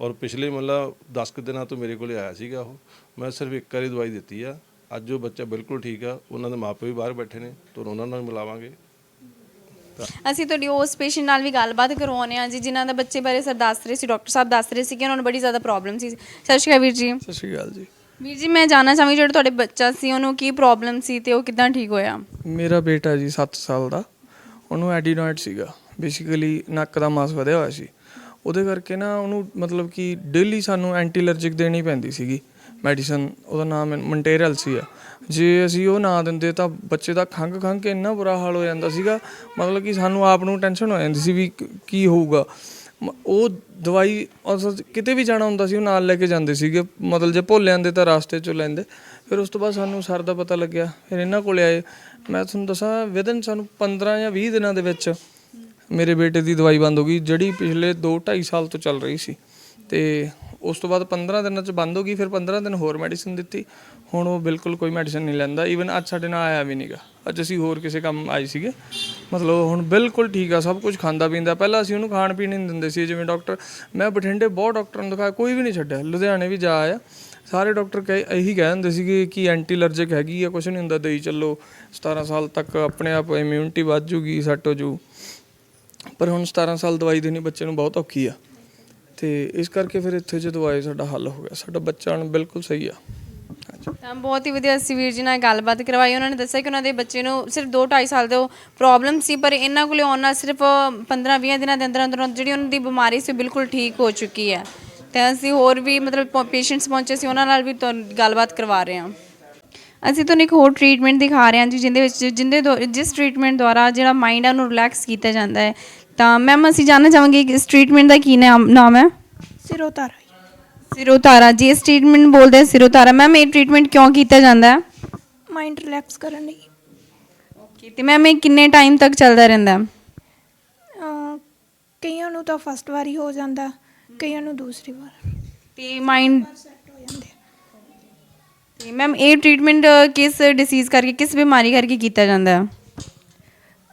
ਔਰ ਪਿਛਲੇ ਮਤਲਬ 10 ਕੁ ਦਿਨਾਂ ਤੋਂ ਮੇਰੇ ਕੋਲੇ ਆਇਆ ਸੀਗਾ ਉਹ। ਮੈਂ ਸਿਰਫ ਇੱਕ ਵਾਰੀ ਦਵਾਈ ਦਿੱਤੀ ਆ। ਅੱਜ ਉਹ ਬੱਚਾ ਬਿਲਕੁਲ ਠੀਕ ਆ। ਉਹਨਾਂ ਦੇ ਮਾਪੇ ਵੀ ਬਾਹਰ ਬੈਠੇ ਨੇ। ਤੁਹਾਨੂੰ ਉਹਨਾਂ ਨਾਲ ਮਿਲਾਵਾਂਗੇ। ਅਸੀਂ ਤੁਹਾਡੀ ਉਸ ਪੇਸ਼ੈਂਟ ਨਾਲ ਵੀ ਗੱਲਬਾਤ ਕਰਵਾਉਂਦੇ ਆ ਜੀ ਜਿਨ੍ਹਾਂ ਦਾ ਬੱਚੇ ਬਾਰੇ ਸਰ ਦੱਸ ਰਹੇ ਸੀ ਡਾਕਟਰ ਸਾਹਿਬ ਦੱਸ ਰਹੇ ਸੀ ਕਿ ਉਹਨਾਂ ਨੂੰ ਬੜੀ ਜ਼ਿਆਦਾ ਪ੍ਰੋਬਲਮ ਸੀ। ਸਤਿ ਸ਼੍ਰੀ ਅਕਾਲ ਵੀਰ ਜੀ। ਸਤਿ ਸ਼੍ਰੀ ਅਕਾਲ ਜੀ। ਵੀਰ ਜੀ ਮੈਂ ਜਾਣਨਾ ਚਾਹਾਂਗੀ ਜਿਹੜਾ ਤੁਹਾਡੇ ਬੱਚਾ ਸੀ ਉਹਨੂੰ ਕੀ ਪ੍ਰੋਬਲਮ ਸੀ ਤੇ ਉਹ ਕਿਦਾਂ ਠੀਕ ਹੋਇਆ? ਮੇਰਾ ਬੇਟਾ ਜੀ 7 ਸਾਲ ਦਾ। ਉਹਨੂੰ ਐਡੀਨੋਇਡ ਸੀਗਾ। ਬੇਸਿਕਲੀ ਨੱਕ ਦਾ ਮਾਸ ਵਧਿਆ ਹੋਇਆ ਸੀ। ਉਹਦੇ ਕਰਕੇ ਨਾ ਉਹਨੂੰ ਮਤਲਬ ਕਿ ਡੇਲੀ ਸਾਨੂੰ ਐਂਟੀ ਅਲਰਜਿਕ ਦੇਣੀ ਪੈਂਦੀ ਸੀਗੀ। ਮੈਡੀਸਨ, ਉਹਦਾ ਨਾਮ ਮੰਟੇਰਲ ਸੀ ਆ ਜੇ ਅਸੀਂ ਉਹ ਨਾ ਦਿੰਦੇ ਤਾਂ ਬੱਚੇ ਦਾ ਖੰਘ ਖੰਘ ਕੇ ਇੰਨਾ ਬੁਰਾ ਹਾਲ ਹੋ ਜਾਂਦਾ ਸੀਗਾ, ਮਤਲਬ ਕਿ ਸਾਨੂੰ ਆਪ ਨੂੰ ਟੈਨਸ਼ਨ ਹੋ ਜਾਂਦੀ ਸੀ ਵੀ ਕੀ ਹੋਊਗਾ। ਮ- ਉਹ ਦਵਾਈ ਅਸਲ ਕਿਤੇ ਵੀ ਜਾਣਾ ਹੁੰਦਾ ਸੀ, ਉਹ ਨਾਲ ਲੈ ਕੇ ਜਾਂਦੇ ਸੀਗੇ। ਮਤਲਬ ਜੇ ਭੁੱਲ ਜਾਂਦੇ ਤਾਂ ਰਾਸਤੇ 'ਚੋਂ ਲੈਂਦੇ। ਫਿਰ ਉਸ ਤੋਂ ਬਾਅਦ ਸਾਨੂੰ ਸਰ ਦਾ ਪਤਾ ਲੱਗਿਆ, ਫਿਰ ਇਹਨਾਂ ਕੋਲੇ ਆਏ। ਮੈਂ ਤੁਹਾਨੂੰ ਦੱਸਾਂ ਵਿਦਨ ਸਾਨੂੰ 15 ਜਾਂ 20 ਦਿਨਾਂ ਦੇ ਵਿੱਚ ਮੇਰੇ ਬੇਟੇ ਦੀ ਦਵਾਈ ਬੰਦ ਹੋ ਗਈ, ਜਿਹੜੀ ਪਿਛਲੇ 2 2.5 ਸਾਲ ਤੋਂ ਚੱਲ ਰਹੀ ਸੀ। ਤੇ ਉਸ ਤੋਂ ਬਾਅਦ 15 ਦਿਨਾਂ ਚ ਬੰਦ ਹੋ ਗਈ, ਫਿਰ 15 ਦਿਨ ਹੋਰ ਮੈਡੀਸਿਨ ਦਿੱਤੀ। ਹੁਣ ਉਹ ਬਿਲਕੁਲ ਕੋਈ ਮੈਡੀਸਿਨ ਨਹੀਂ ਲੈਂਦਾ। ਈਵਨ ਅੱਜ ਸਾਡੇ ਨਾਲ ਆਇਆ ਵੀ ਨਹੀਂਗਾ ਅੱਜ ਅਸੀਂ ਹੋਰ ਕਿਸੇ ਕੰਮ ਆਏ ਸੀਗੇ। ਮਤਲਬ ਹੁਣ ਬਿਲਕੁਲ ਠੀਕ ਆ, ਸਭ ਕੁਝ ਖਾਂਦਾ ਪੀਂਦਾ। ਪਹਿਲਾਂ ਅਸੀਂ ਉਹਨੂੰ ਖਾਣ ਪੀਣ ਨਹੀਂ ਦਿੰਦੇ ਸੀ, ਜਿਵੇਂ ਡਾਕਟਰ ਮੈਂ ਬਠਿੰਡੇ ਬਹੁਤ ਡਾਕਟਰਾਂ ਨੂੰ ਦਿਖਾਇਆ, ਕੋਈ ਵੀ ਨਹੀਂ ਛੱਡਿਆ। ਲੁਧਿਆਣੇ ਵੀ ਜਾ ਆਇਆ। ਸਾਰੇ ਡਾਕਟਰ ਕਹੇ, ਇਹੀ ਕਹਿ ਦਿੰਦੇ ਸੀਗੇ ਕਿ ਐਂਟੀ ਅਲਰਜਿਕ ਹੈਗੀ ਆ ਕੁਝ ਨਹੀਂ ਹੁੰਦਾ ਦੇਈ ਚੱਲੋ। 17 ਸਾਲ ਤੱਕ ਆਪਣੇ ਆਪ ਇਮਿਊਨਿਟੀ ਵੱਧ ਜੂਗੀ ਸੈੱਟ ਹੋ ਜੂ। ਪਰ ਹੁਣ 17 ਸਾਲ ਦਵਾਈ ਦੇਣੀ ਬੱਚੇ ਨੂੰ ਬਹੁਤ ਔਖੀ ਆ। ਤੇ ਇਸ ਕਰਕੇ ਫਿਰ ਇੱਥੇ ਜਦੋਂ ਆਏ ਸਾਡਾ ਹੱਲ ਹੋ ਗਿਆ। ਸਾਡਾ ਬੱਚਾ ਹੁਣ ਬਿਲਕੁਲ ਸਹੀ ਆ। ਤਾਂ ਬਹੁਤ ਹੀ ਵਧੀਆ ਅਸੀਂ ਵੀਰ ਜੀ ਨਾਲ ਗੱਲਬਾਤ ਕਰਵਾਈ। ਉਹਨਾਂ ਨੇ ਦੱਸਿਆ ਕਿ ਉਹਨਾਂ ਦੇ ਬੱਚੇ ਨੂੰ ਸਿਰਫ 2.5 ਸਾਲ ਦੇ ਪ੍ਰੋਬਲਮ ਸੀ, ਪਰ ਇਹਨਾਂ ਕੋਲੇ ਆਉਣ ਨਾਲ ਸਿਰਫ 15-20 ਦਿਨਾਂ ਦੇ ਅੰਦਰ ਅੰਦਰ ਜਿਹੜੀ ਉਹਨਾਂ ਦੀ ਬਿਮਾਰੀ ਸੀ ਉਹ ਬਿਲਕੁਲ ਠੀਕ ਹੋ ਚੁੱਕੀ ਹੈ। ਤੇ ਅਸੀਂ ਹੋਰ ਵੀ ਮਤਲਬ ਪੇਸ਼ੈਂਟਸ ਪਹੁੰਚੇ ਸੀ, ਉਹਨਾਂ ਨਾਲ ਵੀ ਗੱਲਬਾਤ ਕਰਵਾ ਰਹੇ ਹਾਂ। ਅਸੀਂ ਤੁਹਾਨੂੰ ਇੱਕ ਹੋਰ ਟ੍ਰੀਟਮੈਂਟ ਦਿਖਾ ਰਹੇ ਹਾਂ ਜੀ, ਜਿੰਦੇ ਵਿੱਚ, ਜਿੰਦੇ ਜਿਸ ਟ੍ਰੀਟਮੈਂਟ ਦੁਆਰਾ ਜਿਹੜਾ ਮਾਈਂਡ ਹੈ ਉਹਨੂੰ ਰਿਲੈਕਸ ਕੀਤਾ ਜਾਂਦਾ ਹੈ। ਤਾਂ ਮੈਮ ਅਸੀਂ ਜਾਣਨਾ ਚਾਹਾਂਗੇ ਕਿ ਇਸ ਟ੍ਰੀਟਮੈਂਟ ਦਾ ਕੀ ਨਾਮ ਨਾਮ ਹੈ? ਸਿਰੋਤਾਰਾ। ਸਿਰੋਤਾਰਾ ਜੀ ਇਸ ਟ੍ਰੀਟਮੈਂਟ ਬੋਲਦੇ ਸਿਰੋਤਾਰਾ ਮੈਮ ਇਹ ਟ੍ਰੀਟਮੈਂਟ ਕਿਉਂ ਕੀਤਾ ਜਾਂਦਾ ਹੈ? ਮਾਈਂਡ ਰਿਲੈਕਸ ਕਰਨ ਲਈ। ਓਕੇ ਤੇ ਮੈਮ ਇਹ ਕਿੰਨੇ ਟਾਈਮ ਤੱਕ ਚੱਲਦਾ ਰਹਿੰਦਾ ਹੈ? ਕਈਆਂ ਨੂੰ ਤਾਂ ਫਸਟ ਵਾਰੀ ਹੋ ਜਾਂਦਾ ਕਈਆਂ ਨੂੰ ਦੂਸਰੀ ਵਾਰ। ਤੇ ਮਾਈਂਡ ਸੈੱਟ ਹੋ ਜਾਂਦੇ ਤੇ ਮੈਮ ਇਹ ਟ੍ਰੀਟਮੈਂਟ ਕਿਸ ਡਿਸੀਜ਼ ਕਰਕੇ ਕਿਸ ਬਿਮਾਰੀ ਕਰਕੇ ਕੀਤਾ ਜਾਂਦਾ ਹੈ?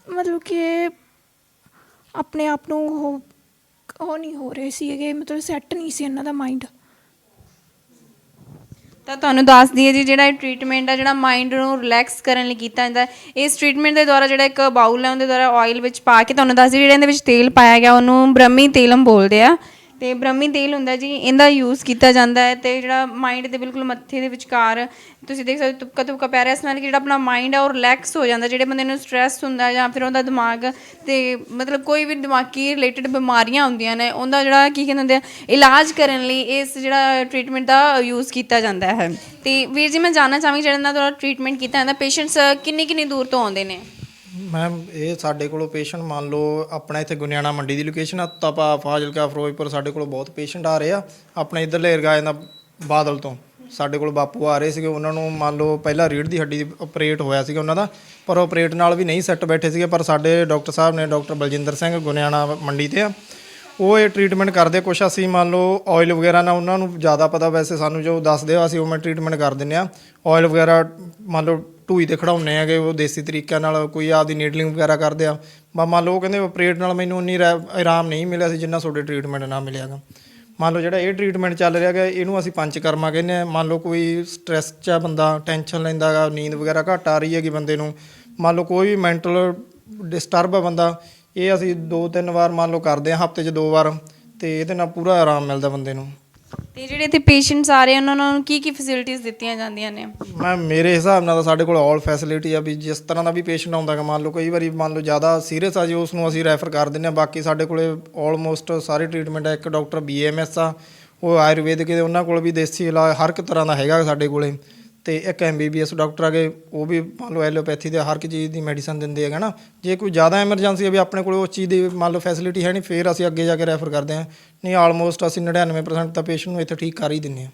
ਮਤਲਬ ਕਿ ਇਹ ਆਪਣੇ ਆਪ ਨੂੰ ਉਹ ਉਹ ਨਹੀਂ ਹੋ ਰਹੇ ਸੀਗੇ, ਮਤਲਬ ਸੈੱਟ ਨਹੀਂ ਸੀ ਇਹਨਾਂ ਦਾ ਮਾਈਂਡ ਤਾਂ ਤੁਹਾਨੂੰ ਦੱਸ ਦਈਏ ਜੀ, ਜਿਹੜਾ ਇਹ ਟ੍ਰੀਟਮੈਂਟ ਹੈ ਜਿਹੜਾ ਮਾਈਂਡ ਨੂੰ ਰਿਲੈਕਸ ਕਰਨ ਲਈ ਕੀਤਾ ਜਾਂਦਾ, ਇਸ ਟ੍ਰੀਟਮੈਂਟ ਦੇ ਦੁਆਰਾ ਜਿਹੜਾ ਇੱਕ ਬਾਉਲ ਹੈ ਉਹਦੇ ਦੁਆਰਾ ਆਇਲ ਵਿੱਚ ਪਾ ਕੇ, ਤੁਹਾਨੂੰ ਦੱਸ ਦਈਏ, ਜਿਹੜਾ ਇਹਦੇ ਵਿੱਚ ਤੇਲ ਪਾਇਆ ਗਿਆ, ਉਹਨੂੰ ਬ੍ਰਹਮੀ ਤੇਲਮ ਬੋਲਦੇ ਆ। ਤੇ ਬ੍ਰਹਮੀ ਤੇਲ ਹੁੰਦਾ ਜੀ, ਇਹਦਾ ਯੂਜ਼ ਕੀਤਾ ਜਾਂਦਾ ਹੈ ਤੇ ਜਿਹੜਾ ਮਾਈਂਡ ਦੇ ਬਿਲਕੁਲ ਮੱਥੇ ਦੇ ਵਿਚਕਾਰ ਤੁਸੀਂ ਦੇਖ ਸਕਦੇ ਹੋ ਤੁਪਕਾ ਤੁਪਕਾ ਪੈ ਰਿਹਾ ਇਸ ਨਾਲ ਕਿ ਜਿਹੜਾ ਆਪਣਾ ਮਾਈਂਡ ਆ ਉਹ ਰਿਲੈਕਸ ਹੋ ਜਾਂਦਾ, ਜਿਹੜੇ ਬੰਦੇ ਨੂੰ ਸਟ੍ਰੈਸ ਹੁੰਦਾ ਜਾਂ ਫਿਰ ਉਹਦਾ ਦਿਮਾਗ ਤੇ ਮਤਲਬ ਕੋਈ ਵੀ ਦਿਮਾਗੀ ਰਿਲੇਟਡ ਬਿਮਾਰੀਆਂ ਹੁੰਦੀਆਂ ਨੇ, ਉਹਦਾ ਜਿਹੜਾ ਕੀ ਕਹਿੰਦੇ ਹੁੰਦੇ ਆ, ਇਲਾਜ ਕਰਨ ਲਈ ਇਸ ਜਿਹੜਾ ਟ੍ਰੀਟਮੈਂਟ ਦਾ ਯੂਜ਼ ਕੀਤਾ ਜਾਂਦਾ ਹੈ। ਤੇ ਵੀਰ ਜੀ ਮੈਂ ਜਾਣਨਾ ਚਾਹਾਂਗੀ ਜਿਹੜਾ ਇਹਨਾਂ ਦਾ ਟ੍ਰੀਟਮੈਂਟ ਕੀਤਾ ਜਾਂਦਾ ਪੇਸ਼ੈਂਟਸ ਕਿੰਨੀ ਕਿੰਨੀ ਦੂਰ ਤੋਂ ਆਉਂਦੇ ਨੇ? ਮੈਮ ਇਹ ਸਾਡੇ ਕੋਲੋਂ ਪੇਸ਼ੈਂਟ ਮੰਨ ਲਓ ਆਪਣਾ ਇੱਥੇ ਗੁਨਿਆਣਾ ਮੰਡੀ ਦੀ ਲੋਕੇਸ਼ਨ ਆ ਤਪਾ ਫਾਜ਼ਿਲਕਾ, ਫਿਰੋਜ਼ਪੁਰ ਸਾਡੇ ਕੋਲ ਬਹੁਤ ਪੇਸ਼ੈਂਟ ਆ ਰਹੇ ਆ। ਆਪਣੇ ਇਧਰਲੇ ਏਰੀਆ ਦਾ ਬਾਦਲ ਤੋਂ ਸਾਡੇ ਕੋਲ ਬਾਪੂ ਆ ਰਹੇ ਸੀਗੇ। ਉਹਨਾਂ ਨੂੰ ਮੰਨ ਲਓ ਪਹਿਲਾਂ ਰੀੜ ਦੀ ਹੱਡੀ ਆਪਰੇਟ ਹੋਇਆ ਸੀਗਾ ਉਹਨਾਂ ਦਾ, ਪਰ ਆਪਰੇਟ ਨਾਲ ਵੀ ਨਹੀਂ ਸੈੱਟ ਬੈਠੇ ਸੀਗੇ, ਪਰ ਸਾਡੇ ਡਾਕਟਰ ਸਾਹਿਬ ਨੇ ਡਾਕਟਰ ਬਲਜਿੰਦਰ ਸਿੰਘ ਗੁਨਿਆਣਾ ਮੰਡੀ ਤੇ ਆ। ਉਹ ਇਹ ਟ੍ਰੀਟਮੈਂਟ ਕਰਦੇ, ਕੁਛ ਅਸੀਂ ਮੰਨ ਲਓ ਆਇਲ ਵਗੈਰਾ ਨਾਲ ਉਹਨਾਂ ਨੂੰ ਜ਼ਿਆਦਾ ਪਤਾ ਵੈਸੇ ਸਾਨੂੰ ਜੋ ਦੱਸਦੇ ਆ, ਅਸੀਂ ਉਹ ਮੈਂ ਟ੍ਰੀਟਮੈਂਟ ਕਰ ਦਿੰਨੇ ਆ। ਆਇਲ ਵਗੈਰਾ ਮੰਨ ਲਓ ਟੂਈ ਤੇ ਖੜਾਉਂਦੇ ਆਗੇ ਉਹ ਦੇਸੀ ਤਰੀਕਿਆਂ ਨਾਲ ਕੋਈ ਆਪਦੀ ਨੀਡਲਿੰਗ ਵਗੈਰਾ ਕਰਦੇ ਆ। ਬਾ ਮੰਨ ਲਓ ਕਹਿੰਦੇ ਆਪਰੇਟ ਨਾਲ ਮੈਨੂੰ ਉਨੀ ਰੈ- ਆਰਾਮ ਨਹੀਂ ਮਿਲਿਆ ਸੀ ਜਿੰਨਾ ਤੁਹਾਡੇ ਟ੍ਰੀਟਮੈਂਟ ਨਾਲ ਮਿਲਿਆਗਾ। ਮੰਨ ਲਓ ਜਿਹੜਾ ਇਹ ਟ੍ਰੀਟਮੈਂਟ ਚੱਲ ਰਿਹਾ ਗਾ ਇਹਨੂੰ ਅਸੀਂ ਪੰਚ ਪੰਚਕਰਮਾ ਕਹਿੰਦੇ ਆ। ਮੰਨ ਲਓ ਕੋਈ ਸਟ੍ਰੈਸ 'ਚ ਆ ਬੰਦਾ ਟੈਨਸ਼ਨ ਲੈਂਦਾ ਗਾ, ਨੀਂਦ ਵਗੈਰਾ ਘੱਟ ਆ ਰਹੀ ਹੈਗੀ ਬੰਦੇ ਨੂੰ। ਮੰਨ ਲਓ ਕੋਈ ਵੀ ਮੈਂਟਲ ਡਿਸਟਰਬ ਆ ਬੰਦਾ, ਇਹ ਅਸੀਂ ਦੋ ਤਿੰਨ ਵਾਰ ਮੰਨ ਲਓ ਕਰਦੇ ਆ, ਹਫ਼ਤੇ 'ਚ ਦੋ ਵਾਰ, ਤੇ ਇਹਦੇ ਨਾਲ ਪੂਰਾ ਆਰਾਮ ਮਿਲਦਾ ਬੰਦੇ ਨੂੰ। ਤੇ ਜਿਹੜੇ ਇੱਥੇ ਪੇਸ਼ੈਂਟਸ ਆ ਰਹੇ ਉਹਨਾਂ ਨੂੰ ਕੀ ਕੀ ਫੈਸਿਲਿਟੀਆਂ ਦਿੱਤੀਆਂ ਜਾਂਦੀਆਂ ਨੇ? ਮੈਂ, ਮੇਰੇ ਹਿਸਾਬ ਨਾਲ ਤਾਂ ਸਾਡੇ ਕੋਲ ਆਲ ਫੈਸਿਲਿਟੀ ਆ ਵੀ ਜਿਸ ਤਰ੍ਹਾਂ ਦਾ ਵੀ ਪੇਸ਼ੈਂਟ ਆਉਂਦਾ ਹੈ ਮੰਨ ਲਓ ਕਈ ਵਾਰੀ ਮੰਨ ਲਓ ਜ਼ਿਆਦਾ ਸੀਰੀਅਸ ਆ ਜੀ, ਉਸ ਨੂੰ ਅਸੀਂ ਰੈਫਰ ਕਰ ਦਿੰਦੇ ਆ। ਬਾਕੀ ਸਾਡੇ ਕੋਲੇ ਆਲਮੋਸਟ ਸਾਰੇ ਟ੍ਰੀਟਮੈਂਟ ਆ, ਇੱਕ ਡਾਕਟਰ ਬੀਐਮਐਸ ਆ, ਉਹ ਆਯੁਰਵੈਦਿਕ ਦੇ, ਉਹਨਾਂ ਕੋਲ ਵੀ ਦੇਸੀ ਇਲਾਜ ਹਰ ਇੱਕ ਤਰ੍ਹਾਂ ਦਾ ਹੈਗਾ ਸਾਡੇ ਕੋਲੇ। ਤੇ ਇੱਕ ਐਮਬੀਬੀਐਸ ਡਾਕਟਰ ਆਗੇ ਉਹ ਵੀ ਮੰਨ ਲਓ ਐਲੋਪੈਥੀ ਦੇ ਹਰ ਇੱਕ ਚੀਜ਼ ਦੀ ਮੈਡੀਸਨ ਦਿੰਦੇ ਹੈਗੇ ਨਾ। ਜੇ ਕੋਈ ਜ਼ਿਆਦਾ ਐਮਰਜੈਂਸੀ ਹੈ ਵੀ ਆਪਣੇ ਕੋਲ ਉਸ ਚੀਜ਼ ਦੀ ਮੰਨ ਲਓ ਫੈਸਿਲਿਟੀ ਹੈ ਨਹੀਂ, ਫੇਰ ਅਸੀਂ ਅੱਗੇ ਜਾ ਕੇ ਰੈਫਰ ਕਰਦੇ ਹਾਂ। ਨਹੀਂ ਆਲਮੋਸਟ ਅਸੀਂ 99% ਤਾਂ ਪੇਸ਼ੈਂਟ ਨੂੰ ਇੱਥੇ ਠੀਕ ਕਰ ਹੀ ਦਿੰਦੇ ਹਾਂ।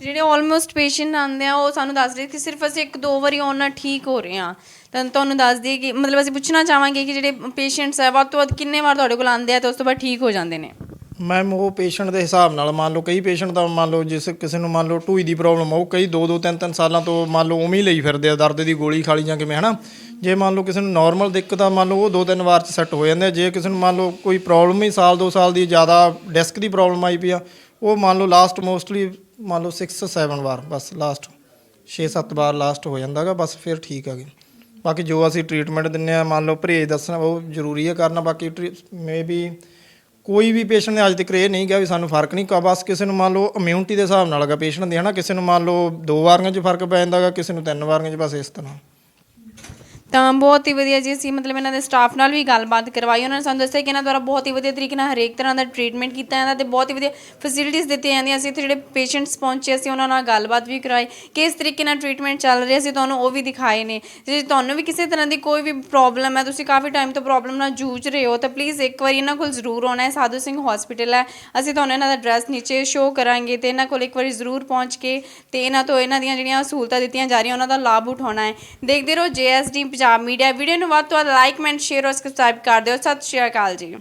ਜਿਹੜੇ ਆਲਮੋਸਟ ਪੇਸ਼ੈਂਟ ਆਉਂਦੇ ਆ, ਉਹ ਸਾਨੂੰ ਦੱਸਦੇ ਕਿ ਸਿਰਫ ਅਸੀਂ ਇੱਕ ਦੋ ਵਾਰੀ ਆਉਣ ਨਾਲ ਠੀਕ ਹੋ ਰਹੇ ਹਾਂ। ਤਾਂ ਤੁਹਾਨੂੰ ਦੱਸ ਦਈਏ ਕਿ ਮਤਲਬ ਅਸੀਂ ਪੁੱਛਣਾ ਚਾਹਾਂਗੇ ਕਿ ਜਿਹੜੇ ਪੇਸ਼ੈਂਟਸ ਆ, ਵੱਧ ਤੋਂ ਵੱਧ ਕਿੰਨੇ ਵਾਰ ਤੁਹਾਡੇ ਕੋਲ ਆਉਂਦੇ ਆ ਤੇ ਉਸ ਤੋਂ ਬਾਅਦ ਠੀਕ ਹੋ ਜਾਂਦੇ ਨੇ? ਮੈਮ ਉਹ ਪੇਸ਼ੈਂਟ ਦੇ ਹਿਸਾਬ ਨਾਲ ਮੰਨ ਲਓ, ਕਈ ਪੇਸ਼ੈਂਟ ਦਾ ਮੰਨ ਲਓ ਜਿਸ ਕਿਸੇ ਨੂੰ ਮੰਨ ਲਓ ਢੂਈ ਦੀ ਪ੍ਰੋਬਲਮ ਆ, ਉਹ ਕਈ 2 2 3 3 ਸਾਲਾਂ ਤੋਂ ਮੰਨ ਲਓ ਉਵੇਂ ਹੀ ਲਈ ਫਿਰਦੇ ਆ, ਦਰਦ ਦੀ ਗੋਲੀ ਖਾਲੀ ਜਾਂ ਕਿਵੇਂ, ਹਨਾ? ਜੇ ਮੰਨ ਲਓ ਕਿਸੇ ਨੂੰ ਨਾਰਮਲ ਦਿੱਕਤ ਆ, ਮੰਨ ਲਓ ਉਹ 2 3 ਵਾਰ ਚ ਸੈੱਟ ਹੋ ਜਾਂਦੇ ਆ। ਜੇ ਕਿਸੇ ਨੂੰ ਮੰਨ ਲਓ ਕੋਈ ਪ੍ਰੋਬਲਮ ਹੀ ਸਾਲ 2 ਸਾਲ ਦੀ ਜ਼ਿਆਦਾ ਡਿਸਕ ਦੀ ਪ੍ਰੋਬਲਮ ਆਈ ਪਈ ਆ, ਉਹ ਮੰਨ ਲਓ ਲਾਸਟ ਮੋਸਟਲੀ ਮੰਨ ਲਓ 6 7 ਵਾਰ, ਬਸ ਲਾਸਟ 6-7 ਵਾਰ ਲਾਸਟ ਹੋ ਜਾਂਦਾਗਾ ਬਸ ਫਿਰ ਠੀਕ ਆ ਗਏ ਬਾਕੀ ਜੋ ਅਸੀਂ ਟ੍ਰੀਟਮੈਂਟ ਦਿੰਨੇ ਆ, ਮੰਨ ਲਓ ਪਰਹੇਜ਼ ਦੱਸਣਾ ਉਹ ਜ਼ਰੂਰੀ ਹੈ ਕਰਨਾ, ਬਾਕੀ ਮੇ ਵੀ ਕੋਈ ਵੀ ਪੇਸ਼ੈਂਟ ਨੇ ਅੱਜ ਤੱਕ ਇਹ ਨਹੀਂ ਕਿਹਾ ਵੀ ਸਾਨੂੰ ਫ਼ਰਕ ਨਹੀਂ, ਕਾ ਬਸ ਕਿਸੇ ਨੂੰ ਮੰਨ ਲਓ ਇਮਿਊਨਿਟੀ ਦੇ ਹਿਸਾਬ ਨਾਲ ਹੈਗਾ ਪੇਸ਼ੈਂਟ ਦੀ ਹਨਾ ਕਿਸੇ ਨੂੰ ਮੰਨ ਲਓ ਦੋ ਵਾਰੀਆਂ 'ਚ ਫ਼ਰਕ ਪੈ ਜਾਂਦਾਗਾ, ਕਿਸੇ ਨੂੰ ਤਿੰਨ ਵਾਰੀਆਂ 'ਚ, ਬਸ ਇਸ ਤਰ੍ਹਾਂ। ਤਾਂ ਬਹੁਤ ਹੀ ਵਧੀਆ ਜੀ, ਅਸੀਂ ਮਤਲਬ ਇਹਨਾਂ ਦੇ ਸਟਾਫ ਨਾਲ ਵੀ ਗੱਲਬਾਤ ਕਰਵਾਈ, ਉਹਨਾਂ ਨੇ ਸਾਨੂੰ ਦੱਸਿਆ ਕਿ ਇਹਨਾਂ ਦੁਆਰਾ ਬਹੁਤ ਹੀ ਵਧੀਆ ਤਰੀਕੇ ਨਾਲ ਹਰੇਕ ਤਰ੍ਹਾਂ ਦਾ ਟ੍ਰੀਟਮੈਂਟ ਕੀਤਾ ਜਾਂਦਾ ਤੇ ਬਹੁਤ ਹੀ ਵਧੀਆ ਫੈਸਿਲਿਟੀਆਂ ਦਿੱਤੀਆਂ ਜਾਂਦੀਆਂ ਸੀ, ਇੱਥੇ ਜਿਹੜੇ ਪੇਸ਼ੈਂਟਸ ਪਹੁੰਚੇ, ਅਸੀਂ ਉਹਨਾਂ ਨਾਲ ਗੱਲਬਾਤ ਵੀ ਕਰਾਈ ਕਿ ਇਸ ਤਰੀਕੇ ਨਾਲ ਟ੍ਰੀਟਮੈਂਟ ਚੱਲ ਰਿਹਾ ਸੀ, ਤੁਹਾਨੂੰ ਉਹ ਵੀ ਦਿਖਾਏ ਨੇ। ਜੇ ਤੁਹਾਨੂੰ ਵੀ ਕਿਸੇ ਤਰ੍ਹਾਂ ਦੀ ਕੋਈ ਵੀ ਪ੍ਰੋਬਲਮ ਹੈ, ਤੁਸੀਂ ਕਾਫੀ ਟਾਈਮ ਤੋਂ ਪ੍ਰੋਬਲਮ ਨਾਲ ਜੂਝ ਰਹੇ ਹੋ, ਤਾਂ ਪਲੀਜ਼ ਇੱਕ ਵਾਰੀ ਇਹਨਾਂ ਕੋਲ ਜ਼ਰੂਰ ਆਉਣਾ ਹੈ, ਸਾਧੂ ਸਿੰਘ ਹਸਪੀਟਲ ਹੈ। ਅਸੀਂ ਤੁਹਾਨੂੰ ਇਹਨਾਂ ਦਾ ਐਡਰੈਸ ਨੀਚੇ ਸ਼ੋਅ ਕਰਾਂਗੇ ਤੇ ਇਹਨਾਂ ਕੋਲ ਇੱਕ ਵਾਰੀ ਜ਼ਰੂਰ ਪਹੁੰਚ ਕੇ ਤੇ ਇਹਨਾਂ ਤੋਂ ਇਹਨਾਂ ਦੀਆਂ ਜਿਹੜੀਆਂ ਸਹੂਲਤਾਂ ਦਿੱਤੀਆਂ ਜਾ ਰਹੀਆਂ, ਉਹਨਾਂ ਦਾ ਲਾਭ ਉਠਾਉਣਾ ਹੈ। ਦੇਖਦੇ ਰਹੋ, ਜੇਐਸਡੀ ਪੰਜਾਬ ਮੀਡੀਆ ਵੀਡੀਓ ਨੂੰ ਵੱਧ ਤੋਂ ਵੱਧ ਲਾਈਕ ਮੈਂਟ ਸ਼ੇਅਰ ਔਰ ਸਬਸਕ੍ਰਾਈਬ ਕਰ ਦਿਓ। ਸਤਿ ਸ਼੍ਰੀ ਅਕਾਲ ਜੀ।